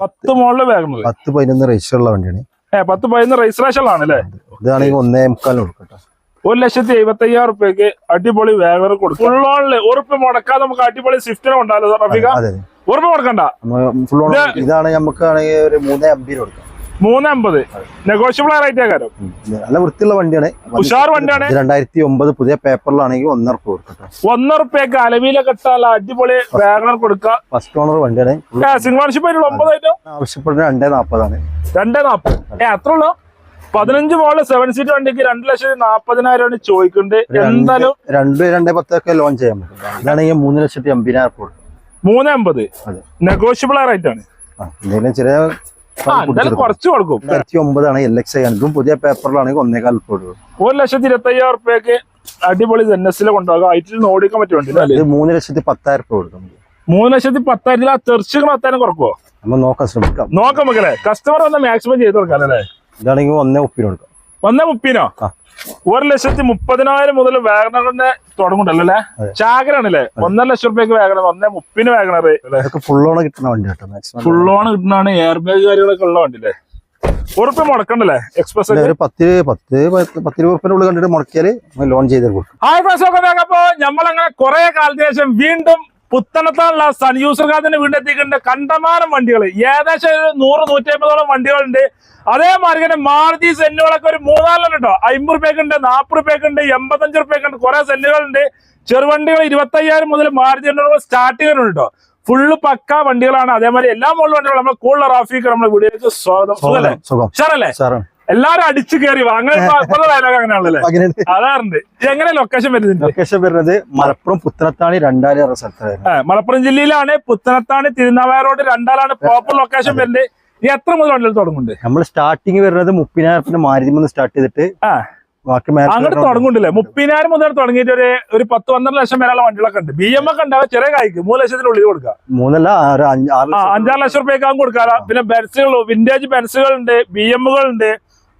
പത്ത് മോളിൽ വേഗം പത്ത് പതിനൊന്ന് രജിസ്റ്റർ ഉള്ള വണ്ടിയാണ്. ഏഹ് പത്ത് പതിനൊന്ന് രജിസ്ട്രേഷൻ ആണ് അല്ലേ? ഇതാണെങ്കിൽ ഒന്നേ മുക്കാലിന് കൊടുക്കട്ടോ ഒരു ലക്ഷത്തി എഴുപത്തി അയ്യായിരം റുപ്യക്ക് അടിപൊളി വേഗം കൊടുക്കും. ഫുൾ ഓണിൽ ഉറുപ്പ് മുടക്കാതെ നമുക്ക് അടിപൊളി സ്വിഫ്റ്റിനെ ഉണ്ടാവില്ല ഉറപ്പ് റഫീഖ? അതെ ഉറുപ്പ് മുടക്കണ്ട. ഫുൾ ഓൺ ഇതാണ്. നമുക്കാണെങ്കിൽ ഒരു മൂന്നേ അമ്പതിന് കൊടുക്കാം. മൂന്ന് അമ്പത് നെഗോഷ്യബിൾ റേറ്റ് ആകാരം. നല്ല വൃത്തിയുള്ള വണ്ടിയാണ്. ഉഷാർ വണ്ടിയാണ്. രണ്ടായിരത്തി ഒമ്പത് പുതിയ പേപ്പറിലാണെങ്കിൽ ഒന്നര രൂപ കൊടുക്കട്ടോ ഒന്നര റുപ്യക്ക് അലവിയിലെ ഇട്ടാൽ അടിപൊളി വേഗം കൊടുക്കുക. ഫസ്റ്റ് ഓണർ വണ്ടിയാണ്. സിംഗിൾ ഓണർഷിപ്പ് ആയിട്ടുള്ള ഒമ്പതായിട്ടോ ആവശ്യപ്പെടുന്നത് രണ്ടേ നാപ്പതാണ്. രണ്ടേ നാപ്പത്. ഏ അത്ര ഉള്ളു? പതിനഞ്ച് മോളിൽ സെവൻ സീറ്റ് വണ്ടിക്ക് രണ്ട് ലക്ഷത്തി നാപ്പതിനായിരം ആണ് ചോദിക്കുന്നുണ്ട്. എന്തായാലും രണ്ട് രണ്ടേ പത്തൊക്കെ ലോൺ ചെയ്യാൻ പറ്റും. ഇതാണെങ്കിൽ മൂന്ന് ലക്ഷത്തി അമ്പതിനായിരം മൂന്ന് അമ്പത്. നെഗോഷ്യബിൾ റേറ്റ് ആണ്. ആ, എന്തെങ്കിലും ചെറിയ കുറച്ച് കൊടുക്കും. രണ്ടായിരത്തി ഒമ്പതാണ് എൽ എക്സ് ഐ പുതിയ പേപ്പറിലാണെങ്കിൽ ഒന്നേകാൽ ഉറുപ്പ് കൊടുക്കും ഒരു ലക്ഷത്തി ഇരുപത്തി അയ്യായിരം റുപ്യക്ക് അടിപൊളി എൻ എസ് കൊണ്ടുപോകാം. ഐറ്റിൽ ഓടിക്കാൻ പറ്റുന്നുണ്ട് മൂന്ന് ലക്ഷത്തി പത്തായിരം റുപ്യ കൊടുക്കും മൂന്ന് ലക്ഷത്തി പത്തായിരത്തിൽ ആ തെറിച്ചുകൾ പത്തായിരം കുറക്കുവോ? നമ്മൾ നോക്കാൻ ശ്രമിക്കാം. നോക്കാം മക്കളെ. കസ്റ്റമർ വന്ന് മാക്സിമം ചെയ്ത് കൊടുക്കാം അല്ലേ? ഇതാണെങ്കിൽ ഒന്നേ ഒപ്പിന് കൊടുക്കാം. വന്ന മുപ്പിനോ? ഒരു ലക്ഷത്തി മുപ്പതിനായിരം മുതൽ വാഗണറിന്റെ തുടങ്ങുണ്ടല്ലോ അല്ലേ? ചാകരാണല്ലേ? ഒന്നര ലക്ഷം റുപ്യക്ക് വാഗണർ ഒന്നേ മുപ്പിന് വാഗണർ. ഓൺ കിട്ടുന്ന വണ്ടി കേട്ടോ ഓൺ കിട്ടുന്നതാണ് എയർ ബാഗ് കാര്യങ്ങളൊക്കെ ഉള്ള വണ്ടി അല്ലേ ഉറപ്പ് മുടക്കണ്ടല്ലേ? എക്സ്പ്രസ് ഒരു പത്ത് പത്ത് കണ്ടിട്ട് മുടക്കിയാൽ ലോൺ ചെയ്ത് കൊടുക്കും. ആ പ്രശ്നമൊക്കെ നമ്മളങ്ങനെ കുറെ കാലത്തിന് ശേഷം വീണ്ടും പുത്തനത്താനുള്ള സൺ യൂസർ കാർഡിന് വീണ്ടും എത്തിയിട്ടുണ്ട് കണ്ടമാനം വണ്ടികൾ ഏകദേശം ഒരു നൂറ് നൂറ്റി അമ്പതോളം വണ്ടികളുണ്ട് അതേമാതിരി തന്നെ മാർജി സെന്നുകളൊക്കെ ഒരു മൂന്നാലെണ്ണം കേട്ടോ അമ്പത് റുപ്യക്കുണ്ട് നാൽപ്പത് റുപ്യക്ക് ഉണ്ട് എൺപത്തഞ്ച് റുപ്യക്കുണ്ട് കുറെ സെല്ലുകളുണ്ട് ചെറുവണ്ടികൾ ഇരുപത്തയ്യായിരം മുതൽ മാർജി സ്റ്റാർട്ടിംഗ് ഉണ്ട് കേട്ടോ ഫുള്ള് പക്ക വണ്ടികളാണ്. അതേമാതിരി എല്ലാ മോഡൽ വണ്ടികളും. നമ്മൾ കൂടുതൽ റാഫിക്ക് നമ്മുടെ വീടുകൾക്ക് സ്വാഗതം. സുഖല്ലേ? സാറാണ്. എല്ലാരും അടിച്ചു കയറി വാ. അങ്ങനെ ഡയലോഗ് അങ്ങനെയാണല്ലേ അങ്ങനെയുണ്ട് അതാറുണ്ട്. എങ്ങനെ ലൊക്കേഷൻ വരുന്നുണ്ട്? ലൊക്കേഷൻ വരുന്നത് മലപ്പുറം പുത്തനത്താണി രണ്ടാലി എന്ന സ്ഥലത്ത് മലപ്പുറം ജില്ലയിലാണ് പുത്തനത്താണി തിരുനാവായ റോഡ് രണ്ടാലാണ് പ്രോപ്പർ ലൊക്കേഷൻ വരുന്നത്. എത്ര മുതൽ വണ്ടികൾ തുടങ്ങുന്നുണ്ട്? നമ്മൾ സ്റ്റാർട്ടിങ് വരുന്നത് മുപ്പതിനായിരത്തിന് മാരുതി സ്റ്റാർട്ട് ചെയ്തിട്ട് ബാക്കി അങ്ങോട്ട് തുടങ്ങുന്നുണ്ടല്ലേ? മുപ്പതിനായിരം മുതൽ തുടങ്ങിയിട്ട് ഒരു ഒരു പത്ത് പന്ത്രണ്ട് ലക്ഷം വരെയുള്ള വണ്ടികളൊക്കെ ഉണ്ട്. ബി എം ഒക്കെ ഉണ്ടാവുക ചെറിയ കായ്ക്ക് മൂന്ന് ലക്ഷത്തിന്റെ ഉള്ളിൽ കൊടുക്കുക. മൂന്നല്ല അഞ്ചാറ് ലക്ഷം റുപ്യക്കാവും കൊടുക്കാറ. പിന്നെ ബെൻസുകൾ വിന്റേജ് ബെൻസുകൾ ഉണ്ട് ബി എമ്മുകൾ ഉണ്ട്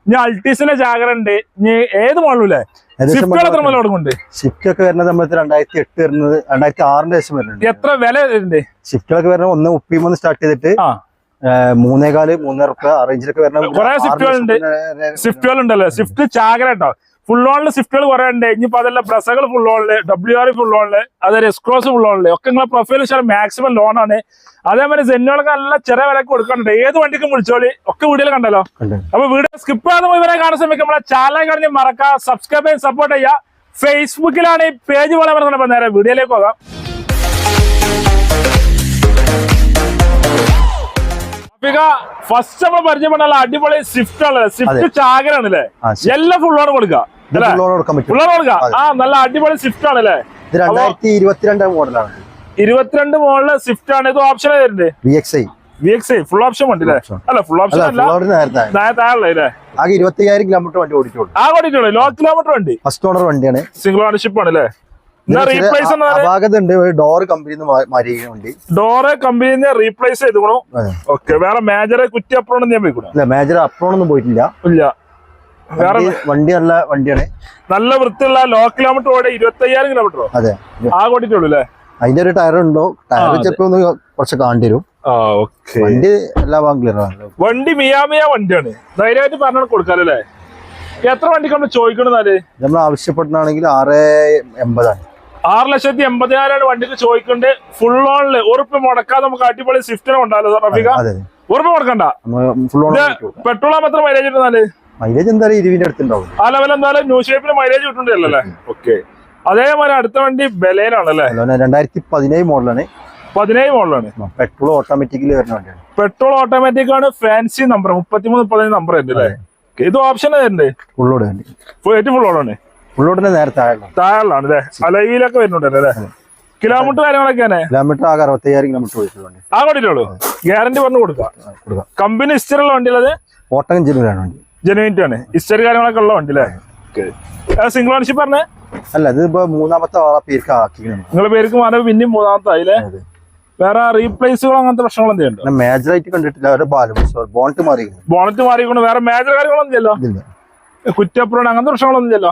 ഇനി അൾട്ടീസിന്റെ ജാഗര ഉണ്ട്. ഇനി ഏത് മോളിലേ ഷിഫ്റ്റുകളൊക്കെ എത്ര മുതൽ തുടങ്ങുന്നുണ്ട് ഷിഫ്റ്റ് ഒക്കെ വരുന്നത് നമ്മൾ രണ്ടായിരത്തി എട്ട് വരുന്നത് രണ്ടായിരത്തി ആറിന്റെ ശേഷം വരുന്നുണ്ട്. എത്ര വില വരുന്നുണ്ട്? ഷിഫ്റ്റുകളൊക്കെ വരുന്നത് ഒന്ന് മുപ്പത്തിമൂന്ന് സ്റ്റാർട്ട് ചെയ്തിട്ട് മൂന്നേകാൽ മൂന്നര റുപ്യ ആ റേഞ്ചിലൊക്കെ. ലക്ഷത്തിന് സ്വിഫ്റ്റുകൾ ഉണ്ടല്ലോ സ്വിഫ്റ്റ് ചാകര കേട്ടോ ഫുൾ ഓണിൽ സ്വിഫ്റ്റുകൾ കുറെ ഉണ്ട്. ഇനിയിപ്പോ അതെല്ലാം ബ്രസകൾ ഫുൾ ഓണിൽ ഡബ്ല്യു ആർ ഫുൾ ഓണിൽ അതായത് എക്സ്ക്രോസ് ഫുൾ ഓണിൽ ഒക്കെ നിങ്ങളെ പ്രൊഫൈൽ വെച്ചാൽ മാക്സിമം ലോണാണ് അതേപോലെ ജെന്നുകൾക്ക് നല്ല ചെറിയ വിലക്ക് കൊടുക്കാനുണ്ട്. ഏത് വണ്ടിക്കും വിളിച്ചോളി. ഒക്കെ വീഡിയോ കണ്ടല്ലോ. അപ്പൊ വീഡിയോ സ്കിപ്പ് ചെയ്യാതെ ഇവരെ കാണാൻ ശ്രമിക്കും നമ്മളെ ചാനൽ കഴിഞ്ഞ് മറക്കാം. സബ്സ്ക്രൈബ് ചെയ്ത് സപ്പോർട്ട് ചെയ്യുക. ഫേസ്ബുക്കിലാണ് ഈ പേജ് പോലെ നേരെ വീഡിയോയിലേക്ക് പോകാം. ഫസ്റ്റ് നമ്മൾ പരിചയപ്പെടാനുള്ള അടിപൊളി സ്വിഫ്റ്റ് ആണ് സ്വിഫ്റ്റ് ചാകരാണ് അല്ലേ? എല്ലാം ഫുൾ ഓൺ കൊടുക്കുക ഓൺ കൊടുക്കുക ആ നല്ല അടിപൊളി സ്വിഫ്റ്റ് ആണ് അല്ലേ രണ്ടായിരത്തി ഇരുപത്തിരണ്ട് മോഡലാണ്. ഇരുപത്തിരണ്ട് മോഡൽ സ്വിഫ്റ്റ് ആണ്. ഇത് ഓപ്ഷൻ വരുന്നുണ്ട്? V X I V X I full option വണ്ടി അല്ലേ ഫുൾ ഓപ്ഷൻ ആകെ ഇരുപത്തി അയ്യായിരം കിലോമീറ്റർ വണ്ടി ഓടിച്ചോളൂ ആ കൊണ്ടിട്ടുള്ളൂ ലോ കിലോമീറ്റർ വണ്ടി. ഫസ്റ്റ് ഓണർ വണ്ടിയാണ്. സിംഗിൾ ഓണർഷിപ്പ് ആണ് അല്ലേ ഒരു ഡോർ കമ്പനിന്ന് വണ്ടി. ഡോറ് കമ്പനിന്ന് റീപ്ലേസ് ചെയ്തുക്കണു. ഓക്കെ വേറെ മേജറെ കുറ്റി അപ്രോൺ ഞാൻ പോയിക്കൂടാ? ഇല്ല മേജർ അപ്രോണൊന്നും പോയിട്ടില്ല. ഇല്ല. വേറെ വണ്ടി- നല്ല വണ്ടിയാണ്. നല്ല വൃത്തിയുള്ള ലോ കിലോമീറ്റർ ഓടെ ഇരുപത്തി അയ്യായിരം കിലോമീറ്ററോ അതെ. ആ കൂട്ടിട്ടുള്ളൂ അല്ലേ? അതിന്റെ ഒരു ടയർ ഉണ്ടോ? ടയർ വെച്ചപ്പോ. ചിലപ്പോ ഒന്ന് കുറച്ച് കാണേണ്ടി വരും വണ്ടി എല്ലാ ഭാഗം വണ്ടി മിയാമിയ വണ്ടിയാണ്. ധൈര്യമായിട്ട് പറഞ്ഞു കൊടുക്കാലോ എത്ര വണ്ടിക്ക് നമ്മൾ ചോദിക്കണെന്നാൽ നമ്മൾ ആവശ്യപ്പെട്ടാണെങ്കിൽ ആറ് എൺപതാണ്. ആറ് ലക്ഷത്തി എൺപതിനായിരം വണ്ടിക്ക് ചോദിക്കുന്നുണ്ട് ഫുൾ ഓണിൽ ഉറപ്പ് മുടക്കാതെ നമുക്ക് അടിപൊളി സ്വിഫ്റ്റിനെ ഉണ്ടാവില്ല സാർ റഫിക ഉറപ്പ് മുടക്കണ്ട. പെട്രോൾ മാത്രം മൈലേജ് കിട്ടുന്നാൽ മൈലേജ് എന്തായാലും ഇരുവിന്റെ അടുത്തുണ്ടാവും ആ ലെവൽ എന്തായാലും ന്യൂ ഷേപ്പിന് മൈലേജ് കിട്ടുന്നുണ്ടല്ലേ ഓക്കെ അതേപോലെ അടുത്ത വണ്ടി ബലേനാണല്ലേ രണ്ടായിരത്തി പതിനേഴ് മോഡലാണ്. പതിനേഴ് മോഡലാണ്. പെട്രോൾ ഓട്ടോമാറ്റിക്കലി വരുന്ന വണ്ടിയാണ്. പെട്രോൾ ഓട്ടോമാറ്റിക് ആണ് ഫാൻസി നമ്പർ മുപ്പത്തിമൂന്ന് മുപ്പത്തഞ്ച് നമ്പർ ഉണ്ട് അല്ലേ? ഇത് ഓപ്ഷൻ വരുന്നുണ്ട് ഫുൾ ഏറ്റവും ഫുൾ ഓണാണ് ഫുള്ളോടിന് നേരെ താഴെ താഴെയാണ് അല്ലേ? അലവിയിലൊക്കെ വരുന്നുണ്ടല്ലോ അല്ലേ? കിലോമീറ്റർ കാര്യങ്ങളൊക്കെയാണ് കിലോമീറ്റർ ആകെ അറുപത്തയ്യായിരം കിലോമീറ്റർ ഓടിച്ചത് ആ കൊണ്ടിട്ടുള്ളൂ ഗ്യാരണ്ടി പറഞ്ഞു കൊടുക്കാം കൊടുക്കാം. കമ്പനി ഹിസ്റ്ററി ഉള്ള വണ്ടി ഉള്ളത് ഓട്ടം ജില്ലയിലാണ് വണ്ടി. ജെനുവിനിറ്റി ആണ്. ഹിസ്റ്ററി കാര്യങ്ങളൊക്കെ ഉള്ള വണ്ടി അല്ലേ? സിംഗിൾ ഓണർഷിപ്പ് പറഞ്ഞേ? അല്ല ഇത് ഇപ്പൊ മൂന്നാമത്തെ ആളെ പേർക്ക് ആക്കിക്കണം നിങ്ങളെ പേർക്ക് മാറി പിന്നെയും മൂന്നാമത്തെ ആയില്ലേ വേറെ റീപ്ലേസുകൾ അങ്ങനത്തെ പ്രശ്നങ്ങൾ എന്തെങ്കിലും മേജറായിട്ട് കണ്ടിട്ടില്ല. ബോണറ്റ് മാറി ബോണറ്റ് മാറിക്കൊണ്ട് വേറെ മേജർ കാര്യങ്ങളൊന്നും ചെയ്യല്ലോ കുറ്റപ്പുറം അങ്ങനത്തെ പ്രശ്നങ്ങളൊന്നും ഇല്ലല്ലോ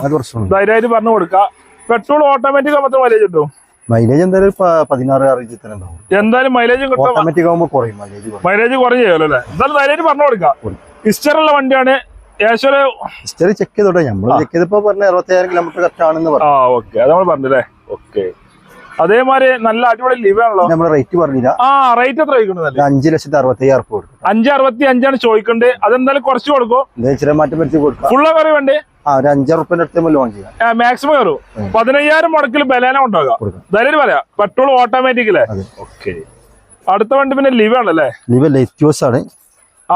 ധൈര്യമായിട്ട് പറഞ്ഞു കൊടുക്കുക. പെട്രോൾ ഓട്ടോമാറ്റിക് ആകുമ്പോൾ മൈലേജ് കിട്ടും. മൈലേജ് എന്തായാലും പതിനാറ് മൈലേജും കിട്ടും. ഓട്ടോമാറ്റിക് ആകുമ്പോൾ കുറയും മൈലേജ് മൈലേജ് കുറഞ്ഞു ചെയ്യുമല്ലോ അല്ലേ? എന്തായാലും ധൈര്യമായിട്ട് പറഞ്ഞു കൊടുക്കാം. കൊടുക്കും. ഹിസ്റ്ററുള്ള വണ്ടിയാണ്. ഹിസ്റ്ററി ചെക്ക് ചെയ്തോട്ടെ. നമ്മൾ ചെക്ക് ചെയ്തപ്പോ പറഞ്ഞ അറുപത്തിയായിരം കിലോമീറ്റർ കറക്റ്റ് ആണെന്ന് പറഞ്ഞു. ആ ഓക്കെ അത് നമ്മൾ പറഞ്ഞല്ലേ ഓക്കെ അതേമാതിരി നല്ല അടിപൊളി ലിവ് ആണല്ലോ. നമ്മൾ റേറ്റ് പറഞ്ഞില്ല. ആ റേറ്റ് എത്ര ചോദിക്കുന്നത് അഞ്ച് ലക്ഷത്തി അറുപത്തി അയ്യായിരം കൊടുക്കും. അഞ്ച് അറുപത്തി അഞ്ചാണ് ചോദിക്കേണ്ടത് അതെന്തായാലും കുറച്ച് കൊടുക്കും. ഇച്ചിരി മാറ്റം വരുത്തി കൊടുക്കും. ഫുള്ള് കറി വേണ്ടേ? ആ ഒരു അഞ്ചാറ് ഉറുപ്പിന്റെ അടുത്ത് ലോൺ ചെയ്യാം. മാക്സിമം കയറും. പതിനയ്യായിരം മുടക്കിൽ ബലേന ഉണ്ടാകാം ധൈര്യം പറയാം. പെട്രോൾ ഓട്ടോമാറ്റിക് അല്ലേ ഓക്കെ അടുത്ത വണ്ടി പിന്നെ ലിവ് ആണല്ലേ? ലിവ ലെത്യോസ് ആണ്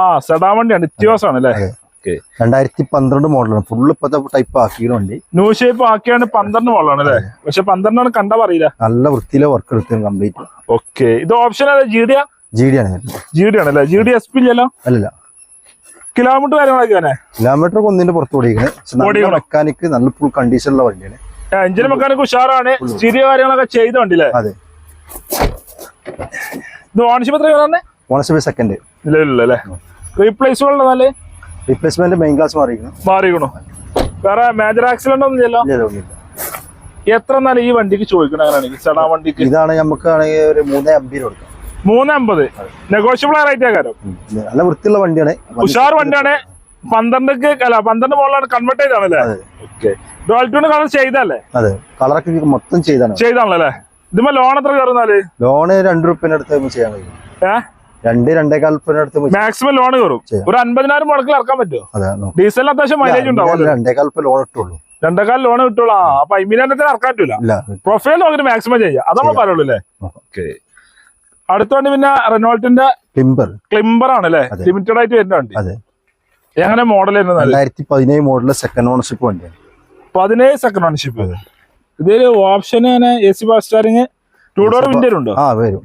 ആ സെഡാ വണ്ടിയാണ്. ഇത്യോസ് ആണല്ലേ അതെ. ഓക്കെ. രണ്ടായിരത്തി പന്ത്രണ്ട് മോഡലാണ്. ഫുള്ള് ഇപ്പത്തെ ടൈപ്പ് ആക്കിയ വണ്ടി. ന്യൂ ഷേപ്പ് ആക്കിയാണ് പന്ത്രണ്ട് മോഡലാണ് അല്ലേ? പക്ഷെ പന്ത്രണ്ടാണ് കണ്ട പറയില്ല. നല്ല വൃത്തിയിലെ വർക്ക് എടുത്ത് കംപ്ലീറ്റ് ഓക്കെ. ഇത് ഓപ്ഷൻ അല്ലേ ജി ഡി ജി ഡി ആണ്. ജി ഡി ആണല്ലേ ജി ഡി എസ് പി ഇല്ലല്ലോ? അല്ലല്ല. കിലോമീറ്റർ കാര്യങ്ങളൊക്കെ തന്നെ? കിലോമീറ്റർ ഒന്നിന്റെ പുറത്ത് ഓടിക്കുന്നത് മെക്കാനിക് നല്ല ഓടിക്കണോ? മെക്കാനിക്ക് നല്ല ഫുൾ കണ്ടീഷനുള്ള വണ്ടിയാണ്. എഞ്ചിൻ മെക്കാനിക് ഉഷാറാണ്. സ്റ്റീരിയോ കാര്യങ്ങളൊക്കെ ചെയ്ത വണ്ടിയില്ലേ അതെ. ഇത് ഓണർഷിപ്പ് എത്ര ഓണർഷിപ്പ് സെക്കൻഡ് ഇല്ല ഇല്ല അല്ലേ? റീപ്ലേസുകളുടെ നല്ല? റീപ്ലേസ്മെന്റ് മെയിൻ ഗ്ലാസ് മാറിയിരിക്കുന്നു. മാറിയിരിക്കുന്നു. വേറെ മേജർ ആക്സിഡന്റ് ഒന്നും ഇല്ലല്ലോ. എത്ര നല്ല ഈ വണ്ടിക്ക് ചോദിക്കണം അങ്ങനെയാണെങ്കിൽ? സെഡാ വണ്ടിക്ക്? ഇതാണ് നമുക്ക് ആണെങ്കിൽ ഒരു മൂന്ന് അമ്പതിന് കൊടുക്കാം. മൂന്ന് അമ്പത് നെഗോഷ്യബിൾ റേറ്റ് ആകാരം നല്ല വൃത്തിയുള്ള വണ്ടിയാണ്. ഉഷാർ വണ്ടിയാണ്. പന്ത്രണ്ടക്ക് അല്ല പന്ത്രണ്ട് മുകളിലാണ് കൺവേർട്ട് ചെയ്താണല്ലേ ഓക്കെ കളർ ചെയ്തല്ലേ അതെ. കളറൊക്കെ മൊത്തം ചെയ്താണ് ചെയ്താണല്ലേ? ഇതുമ്പോ ലോൺ എത്ര കയറുന്നാൽ ലോണ് രണ്ട് റുപ്യന്റെ അടുത്ത് ചെയ്യാൻ കഴിയും. ഏഹ് രണ്ട് രണ്ടേകാൽ അടുത്ത് മാക്സിമം ലോൺ കയറും ഒരു അൻപതിനായിരം മുടക്കിൽ ഇറക്കാൻ പറ്റുമോ. ഡീസലിന് അത്യാവശ്യം മൈലേജ് ഉണ്ടാവും രണ്ടേ രണ്ടേകാൽ ലോൺ ഇട്ടുള്ളൂ. രണ്ടേകാൽ ലോൺ കിട്ടുള്ളൂ. അപ്പൊ അമ്പതിനായിരത്തിന് ഇറക്കാൻ പറ്റൂല. പ്രൊഫൈൽ നോക്കിട്ട് മാക്സിമം ചെയ്യാം. അതാണ് പറയുള്ളൂ അല്ലേ? ഓക്കെ. അടുത്ത വണ്ടി പിന്നെ റെനോൾട്ടിന്റെ ക്ലിംബർ ക്ലിംബർ ആണ് അല്ലെ? ലിമിറ്റഡ് ആയിട്ട് വരുന്ന വണ്ടി. എങ്ങനെ മോഡൽ രണ്ടായിരത്തി പതിനേഴ് മോഡൽ സെക്കൻഡ് ഓണർഷിപ്പ് വണ്ടിയാണ് പതിനേഴ് സെക്കൻഡ് ഓണർഷിപ്പ് ഇതിൽ option A C steering two door window ഉണ്ടോ? ആ വരും.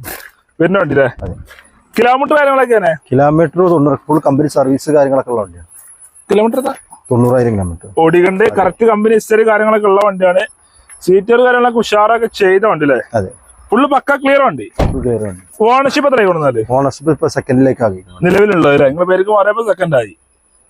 വരുന്ന വണ്ടി അല്ലേ? കിലോമീറ്റർ കാര്യങ്ങളൊക്കെ കിലോമീറ്റർ തൊണ്ണൂറ് ഫുൾ കമ്പനി സർവീസ് കാര്യങ്ങളൊക്കെ ഉള്ള വണ്ടിയാണ്. കിലോമീറ്റർ തൊണ്ണൂറായിരം കിലോമീറ്റർ. ഓടിക്കണ്ട് കറക്റ്റ് കമ്പനി ഹിസ്റ്ററി കാര്യങ്ങളൊക്കെ ഉള്ള വണ്ടിയാണ്. സീറ്റർ കാര്യങ്ങളൊക്കെ ഉഷാറൊക്കെ ചെയ്ത വണ്ടി അല്ലേ അതെ. ഫുള്ള് പക്ക ക്ലിയർ വണ്ടി? ക്ലിയർ വണ്ടി. ഓണർഷിപ്പ് എത്ര ഓണർഷിപ്പ് ഇപ്പൊ സെക്കൻഡിലേക്ക് ആക്കിയിട്ടുണ്ട് നിലവിലുള്ളത് അല്ലേ? നിങ്ങളെ പേർക്ക് പറയുമ്പോൾ സെക്കൻഡ് ആയി.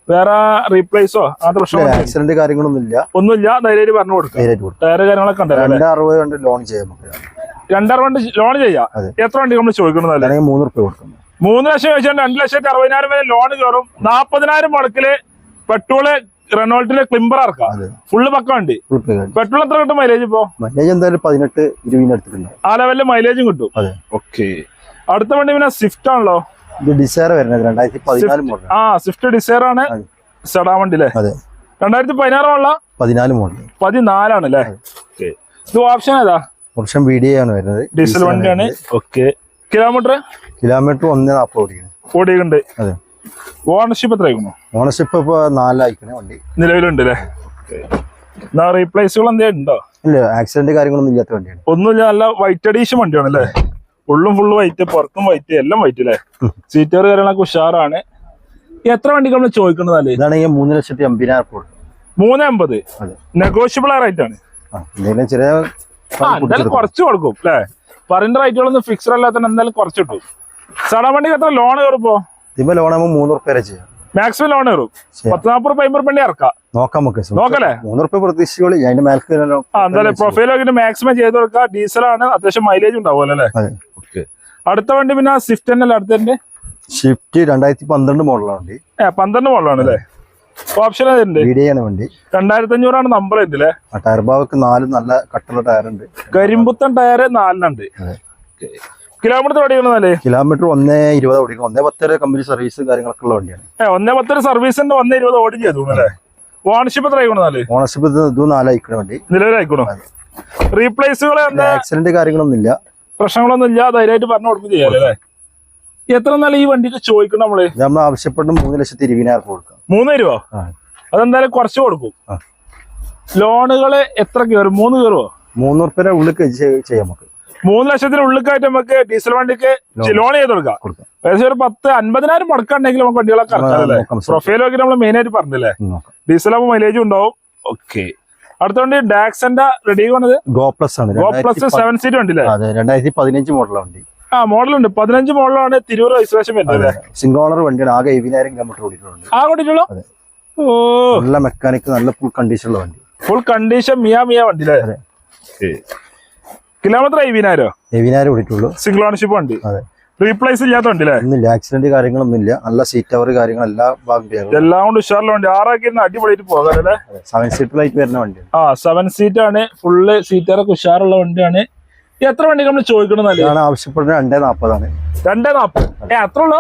വേറെ റീപ്ലേസോ അങ്ങനത്തെ പ്രശ്നം ആക്സിഡന്റ് കാര്യങ്ങളൊന്നും ഇല്ല ഒന്നുമില്ല ധൈര്യം പറഞ്ഞു കൊടുക്കാം. ധൈര്യമായിട്ട് ടയർ കാര്യങ്ങളൊക്കെ ഉണ്ടല്ലോ? അറുപത് കൊണ്ട് ലോൺ ചെയ്യാം നമുക്ക് രണ്ടര വണ്ടി ലോൺ ചെയ്യാം. എത്ര വണ്ടി നമ്മൾ ചോദിക്കുന്നത് മൂന്ന് റുപ്യ കൊടുക്കും മൂന്ന് ലക്ഷം വെച്ചാൽ രണ്ട് ലക്ഷത്തി അറുപതിനായിരം വരെ ലോൺ കയറും. നാപ്പതിനായിരം മുടക്കിൽ പെട്രോൾ റെനോൾട്ടിലെ ക്ലിംബർ ഇറക്കാം. ഫുള്ള് പക്ക വണ്ടി. പെട്രോൾ എത്ര കിട്ടും മൈലേജ് ഇപ്പോ? മൈലേജ് എന്തായാലും പതിനെട്ട് ഇരുപതിന് അടുത്തിട്ടുണ്ട്. ആ ലെവലിൽ മൈലേജും കിട്ടും. ഓക്കെ. അടുത്ത വണ്ടി പിന്നെ സ്വിഫ്റ്റ് ആണല്ലോ. ഇത് ഡിസയർ വരുന്നത് രണ്ടായിരത്തി പതിനാല് മോഡൽ ആ സ്വിഫ്റ്റ് ഡിസയർ ആണ്. സെഡാ വണ്ടി അല്ലേ രണ്ടായിരത്തി പതിനാറ് പതിനാറുള്ള പതിനാല് മോഡൽ പതിനാലാണ് അല്ലേ ഇത് ഓപ്ഷൻ ഏതാ? വർഷം വി ഡി ആണ് വരുന്നത്. ഡീസൽ വണ്ടിയാണ്. ഓക്കെ കിലോമീറ്റർ കിലോമീറ്റർ ഒന്ന് നാൽപ്പത് ഓടിക്കണം ഓടിയുണ്ട് അതെ. ഓണർഷിപ്പ് എത്ര ആയിരുന്നു ഓണർഷിപ്പ് ഇപ്പൊ നാലായിക്കണേ വണ്ടി. നിലവിലുണ്ട് അല്ലേ എന്നാ റീപ്ലേസുകൾ എന്തെങ്കിലും ഉണ്ടോ? ഇല്ല ആക്സിഡന്റ് കാര്യങ്ങളൊന്നും ഇല്ലാത്ത വണ്ടിയാണ്. ഒന്നുമില്ല നല്ല വൈറ്റ് അഡീഷൻ വണ്ടിയാണ് അല്ലേ ഉള്ളും ഫുള്ള് വൈറ്റ് പുറത്തും വൈറ്റ് എല്ലാം വൈറ്റ് അല്ലേ. സീറ്റർ കാര്യങ്ങളൊക്കെ ഉഷാറാണ്. എത്ര വണ്ടിക്ക് നമ്മൾ ചോദിക്കുന്നതല്ലേ ഇതാണെങ്കിൽ മൂന്ന് ലക്ഷത്തി അമ്പതിനായിരം മൂന്ന് അമ്പത്. അതെ. നെഗോഷ്യബിൾ റേറ്റ് ആണ്. എന്തെങ്കിലും ചെറിയ എന്തായാലും കുറച്ച് കൊടുക്കും അല്ലേ? പറഞ്ഞ റേറ്റുകളൊന്നും ഫിക്സഡ് അല്ലാത്ത എന്തായാലും കുറച്ച് കിട്ടും. സടാ വണ്ടിക്ക് എത്ര ലോൺ കയറിപ്പോ ഇതിപ്പോ ലോൺ ആകുമ്പോൾ മൂന്ന് റുപ്യ വരെ ചെയ്യാം. മാക്സിമം ലോൺ കയറും. പത്ത് നാൽപ്പത് റുപ്യ അമ്പത് റുപ്യ ഇറക്കാം. നോക്കാം നമുക്ക്. നോക്കല്ലേ? മൂന്ന് റുപ്യ പ്രതീക്ഷിച്ചോളി അതിന്റെ എന്തായാലും ഒക്കെ മാക്സിമം ചെയ്ത് കൊടുക്കുക. ആണ് അത്യാവശ്യം മൈലേജ് ഉണ്ടാവുമല്ലോ അല്ലേ? അടുത്ത വണ്ടി പിന്നെ സ്വിഫ്റ്റ് തന്നെ അല്ലേ അടുത്തതിന്റെ സ്വിഫ്റ്റ് രണ്ടായിരത്തി പന്ത്രണ്ട് മോഡലാണ് പന്ത്രണ്ട് മോഡലാണ് അല്ലേ? ഓപ്ഷൻ ആണ് വണ്ടി. രണ്ടായിരത്തി അഞ്ഞൂറാണ് നമ്പർ ഇതിലെ അല്ലേ ആ ടയർ ഭാഗത്ത് നാല് നല്ല കട്ടുള്ള ടയർ ഉണ്ട്. കരിമ്പുത്തൻ ടയർ നാലിനുണ്ട്. കിലോമീറ്റർ ഓടിക്കണല്ലേ കിലോമീറ്റർ ഒന്നേ ഇരുപത് ഓടിക്കണം ഒന്നേ പത്തര കമ്പനി സർവീസ് കാര്യങ്ങളൊക്കെ ഉള്ള വണ്ടിയാണ്. ഒന്നേ പത്തര സർവീസിന്റെ ഒന്നേ ഇരുപത് ഓടി ചെയ്തു അല്ലേ ഓണർഷിപ്പ് എത്ര ആയിക്കണമെന്നാൽ ഓണർഷിപ്പ് ഇത് നാലായിക്കണം വണ്ടി. നിലവിലായിക്കണോ റീപ്ലേസുകൾ ആക്സിഡന്റ് കാര്യങ്ങളൊന്നും ഇല്ല പ്രശ്നങ്ങളൊന്നും ഇല്ല ധൈര്യമായിട്ട് പറഞ്ഞു കൊടുക്കും ചെയ്യാല്ലേ എത്ര നല്ല ഈ വണ്ടിക്ക് ചോദിക്കണം നമ്മൾ? നമ്മൾ ആവശ്യപ്പെട്ട് മൂന്ന് ലക്ഷത്തി ഇരുപതിനായിരം രൂപ കൊടുക്കാം. മൂന്ന് രൂപ അതെന്തായാലും കുറച്ച് കൊടുക്കും. ലോണുകൾ എത്ര കയറും? മൂന്ന് കയറുമോ മൂന്ന് റുപ്യയുടെ ഉള്ളിൽ ചെയ്- ചെയ്യാം നമുക്ക്. മൂന്ന് ലക്ഷത്തിന് ഉള്ളിക്കായിട്ട് നമുക്ക് ഡീസൽ വണ്ടിക്ക് ലോൺ. ചെയ്ത് കൊടുക്കാം. ഏകദേശം ഒരു പത്ത് അൻപതിനായിരം മുടക്കാണെങ്കിൽ നമുക്ക് വണ്ടികളൊക്കെ ഇറക്കാമല്ലേ? പ്രൊഫൈലൊക്കെ നമ്മൾ മെയിൻ ആയിട്ട് പറഞ്ഞില്ലേ? ഡീസൽ ആകുമ്പോൾ മൈലേജും ഉണ്ടാവും. ഓക്കെ അടുത്തോണ്ട് ഡാക്സന്റെ റെഡി ഗോ പ്ലസ് ആണ്. ഗോ പ്ലസ് സെവൻ സീറ്റ് വണ്ടില്ലേ? അതെ രണ്ടായിരത്തി പതിനഞ്ച് മോഡലാണ് വണ്ടി. ആ മോഡലുണ്ട്. പതിനഞ്ച് മോഡലാണ് തിരൂർ രജിസ്ട്രേഷൻ വരുന്നത്. സിംഗിൾ ഓണർ വണ്ടിയാണ്. ആകെ എഴുപതിനായിരം കിലോമീറ്റർ ഓടിയിട്ടുണ്ട് ആ കൊണ്ടിട്ടുള്ളൂ ഓ. നല്ല മെക്കാനിക് നല്ല ഫുൾ കണ്ടീഷൻ ഉള്ള വണ്ടി. ഫുൾ കണ്ടീഷൻ മിയാ മിയാ വണ്ടി അല്ലേ. കിലോമീറ്റർ അയ്യായിരം എവിനായിരം ഓടിയിട്ടുള്ളൂ. സിംഗിൾ ഓണർഷിപ്പ് വണ്ടി. അതെ. റീപ്ലേസ് ഇല്ലാത്ത വണ്ടി അല്ലേ? ഒന്നുമില്ല. ആക്സിഡന്റ് കാര്യങ്ങളൊന്നും ഇല്ല നല്ല സീറ്റ് അവർ കാര്യങ്ങൾ എല്ലാ ഭാഗം എല്ലാം കൊണ്ട് ഉഷാറിലെ വണ്ടി. ആറാക്കി അടിപൊളിയായിട്ട് പോകാം അല്ലേ? സെവൻ ലൈറ്റ് വരുന്ന വണ്ടി ആ സെവൻ സീറ്റ് ആണ്. ഫുള്ള് സീറ്ററൊക്കെ ഉഷാറുള്ള വണ്ടിയാണ്. എത്ര വണ്ടി നമ്മൾ ചോദിക്കണമെന്നല്ലേ? ഇതാണ് ആവശ്യപ്പെടുന്നത് രണ്ടേ നാൽപ്പതാണ് രണ്ടേ നാപ്പത്. ഏ അത്ര ഉള്ളു?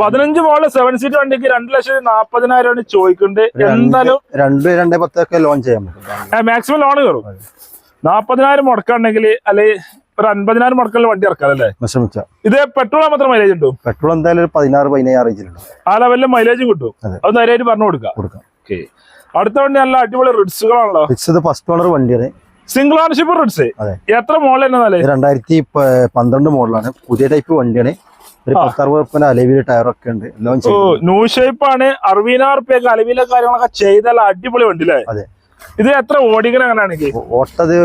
പതിനഞ്ച് മോളിൽ സെവൻ സീറ്റ് വണ്ടിക്ക് രണ്ട് ലക്ഷത്തി നാപ്പതിനായിരമാണ് ചോദിക്കുന്നുണ്ട് എന്തായാലും രണ്ട് രണ്ടേ പത്തൊക്കെ ലോൺ ചെയ്യാൻ പറ്റും. മാക്സിമം ലോൺ കയറും. നാപ്പതിനായിരം മുടക്കാണെങ്കിൽ അല്ലെ ഒരു അൻപതിനായിരം മുടക്കലിൽ വണ്ടി ഇറക്കാം അല്ലെ വിഷമിച്ച. ഇത് പെട്രോൾ മാത്രം മൈലേജ് ഉണ്ടോ? പെട്രോൾ എന്തായാലും ഒരു പതിനാറ് പതിനേഴ് റേഞ്ചിലുണ്ട് ആ ലെവലിൽ മൈലേജ് കിട്ടും. അതെ. അത് നേരെയായിട്ട് പറഞ്ഞു കൊടുക്കാം. കൊടുക്കാം. ഓക്കെ അടുത്ത വണ്ടി നല്ല അടിപൊളി റിഡ്സുകളാണല്ലോ റിഡ്സ് ഫസ്റ്റ് ഓണർ വണ്ടിയാണ്. സിംഗിൾ ഓണർഷിപ്പ് റിഡ്സ് എത്ര മോഡൽ രണ്ടായിരത്തി പന്ത്രണ്ട് മോഡലാണ് പുതിയ ടൈപ്പ് വണ്ടിയാണ്. ഒരു. പത്തറുപത് അലവിൽ ടയറൊക്കെ ഉണ്ട്. എല്ലാം ന്യൂ ഷേപ്പ് ആണ്. അറുപതിനായിരം അലവിലെ കാര്യങ്ങളൊക്കെ ചെയ്താൽ അടിപൊളി വണ്ടി അല്ലേ അതെ. ഇത് എത്ര ഓടിക്കണ അങ്ങനെയാണെങ്കിൽ ഓട്ടത്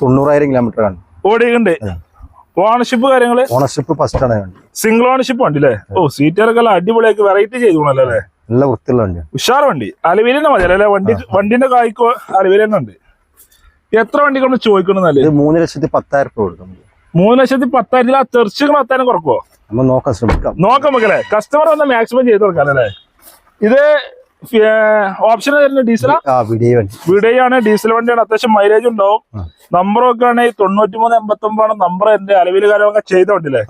തൊണ്ണൂറായിരം കിലോമീറ്റർ ആണ്. ഓടിക്കുന്നുണ്ട്. ഓണർഷിപ്പ് കാര്യങ്ങൾ? ഓണർഷിപ്പ് ഫസ്റ്റ് ആണ് വണ്ടി. സിംഗിൾ ഓണർഷിപ്പ് വണ്ടി അല്ലേ ഓ സീറ്ററൊക്കെ അടിപൊളിയാക്കി വെറൈറ്റി ചെയ്തു അല്ലേ നല്ല വൃത്തിയുള്ള വണ്ടി ഉഷാർ വണ്ടി. അലവിൽ തന്നെ മതി. അല്ലേ? വണ്ടി വണ്ടിന്റെ കായ്ക്കോ അലവിൽ തന്നെ ഉണ്ട്. എത്ര വണ്ടി കൊണ്ട് ചോദിക്കണമെന്നല്ലേ മൂന്ന് ലക്ഷത്തി പത്തായിരം രൂപ കൊടുക്കും മൂന്ന് ലക്ഷത്തി പത്തായിരത്തിൽ ആ തെർച്ചകൾ പത്തായിരം കുറക്കുവോ? നമ്മൾ നോക്കാൻ ശ്രമിക്കാം. നോക്കാം മക്കളെ. കസ്റ്റമർ വന്ന മാക്സിമം ചെയ്ത് കൊടുക്കാം അല്ലേ? ഇത് ഓപ്ഷൻ ഡീസലാ വിടയാണ് ഡീസൽ വണ്ടിയാണ്. അത്യാവശ്യം മൈലേജ് ഉണ്ടാവും. നമ്പർ ഒക്കെ ആണെങ്കിൽ തൊണ്ണൂറ്റി മൂന്ന് എൺപത്തി ഒമ്പതാണ് നമ്പർ എന്റെ അലവിൽ കാര്യമൊക്കെ ചെയ്ത വണ്ടിയല്ലേ?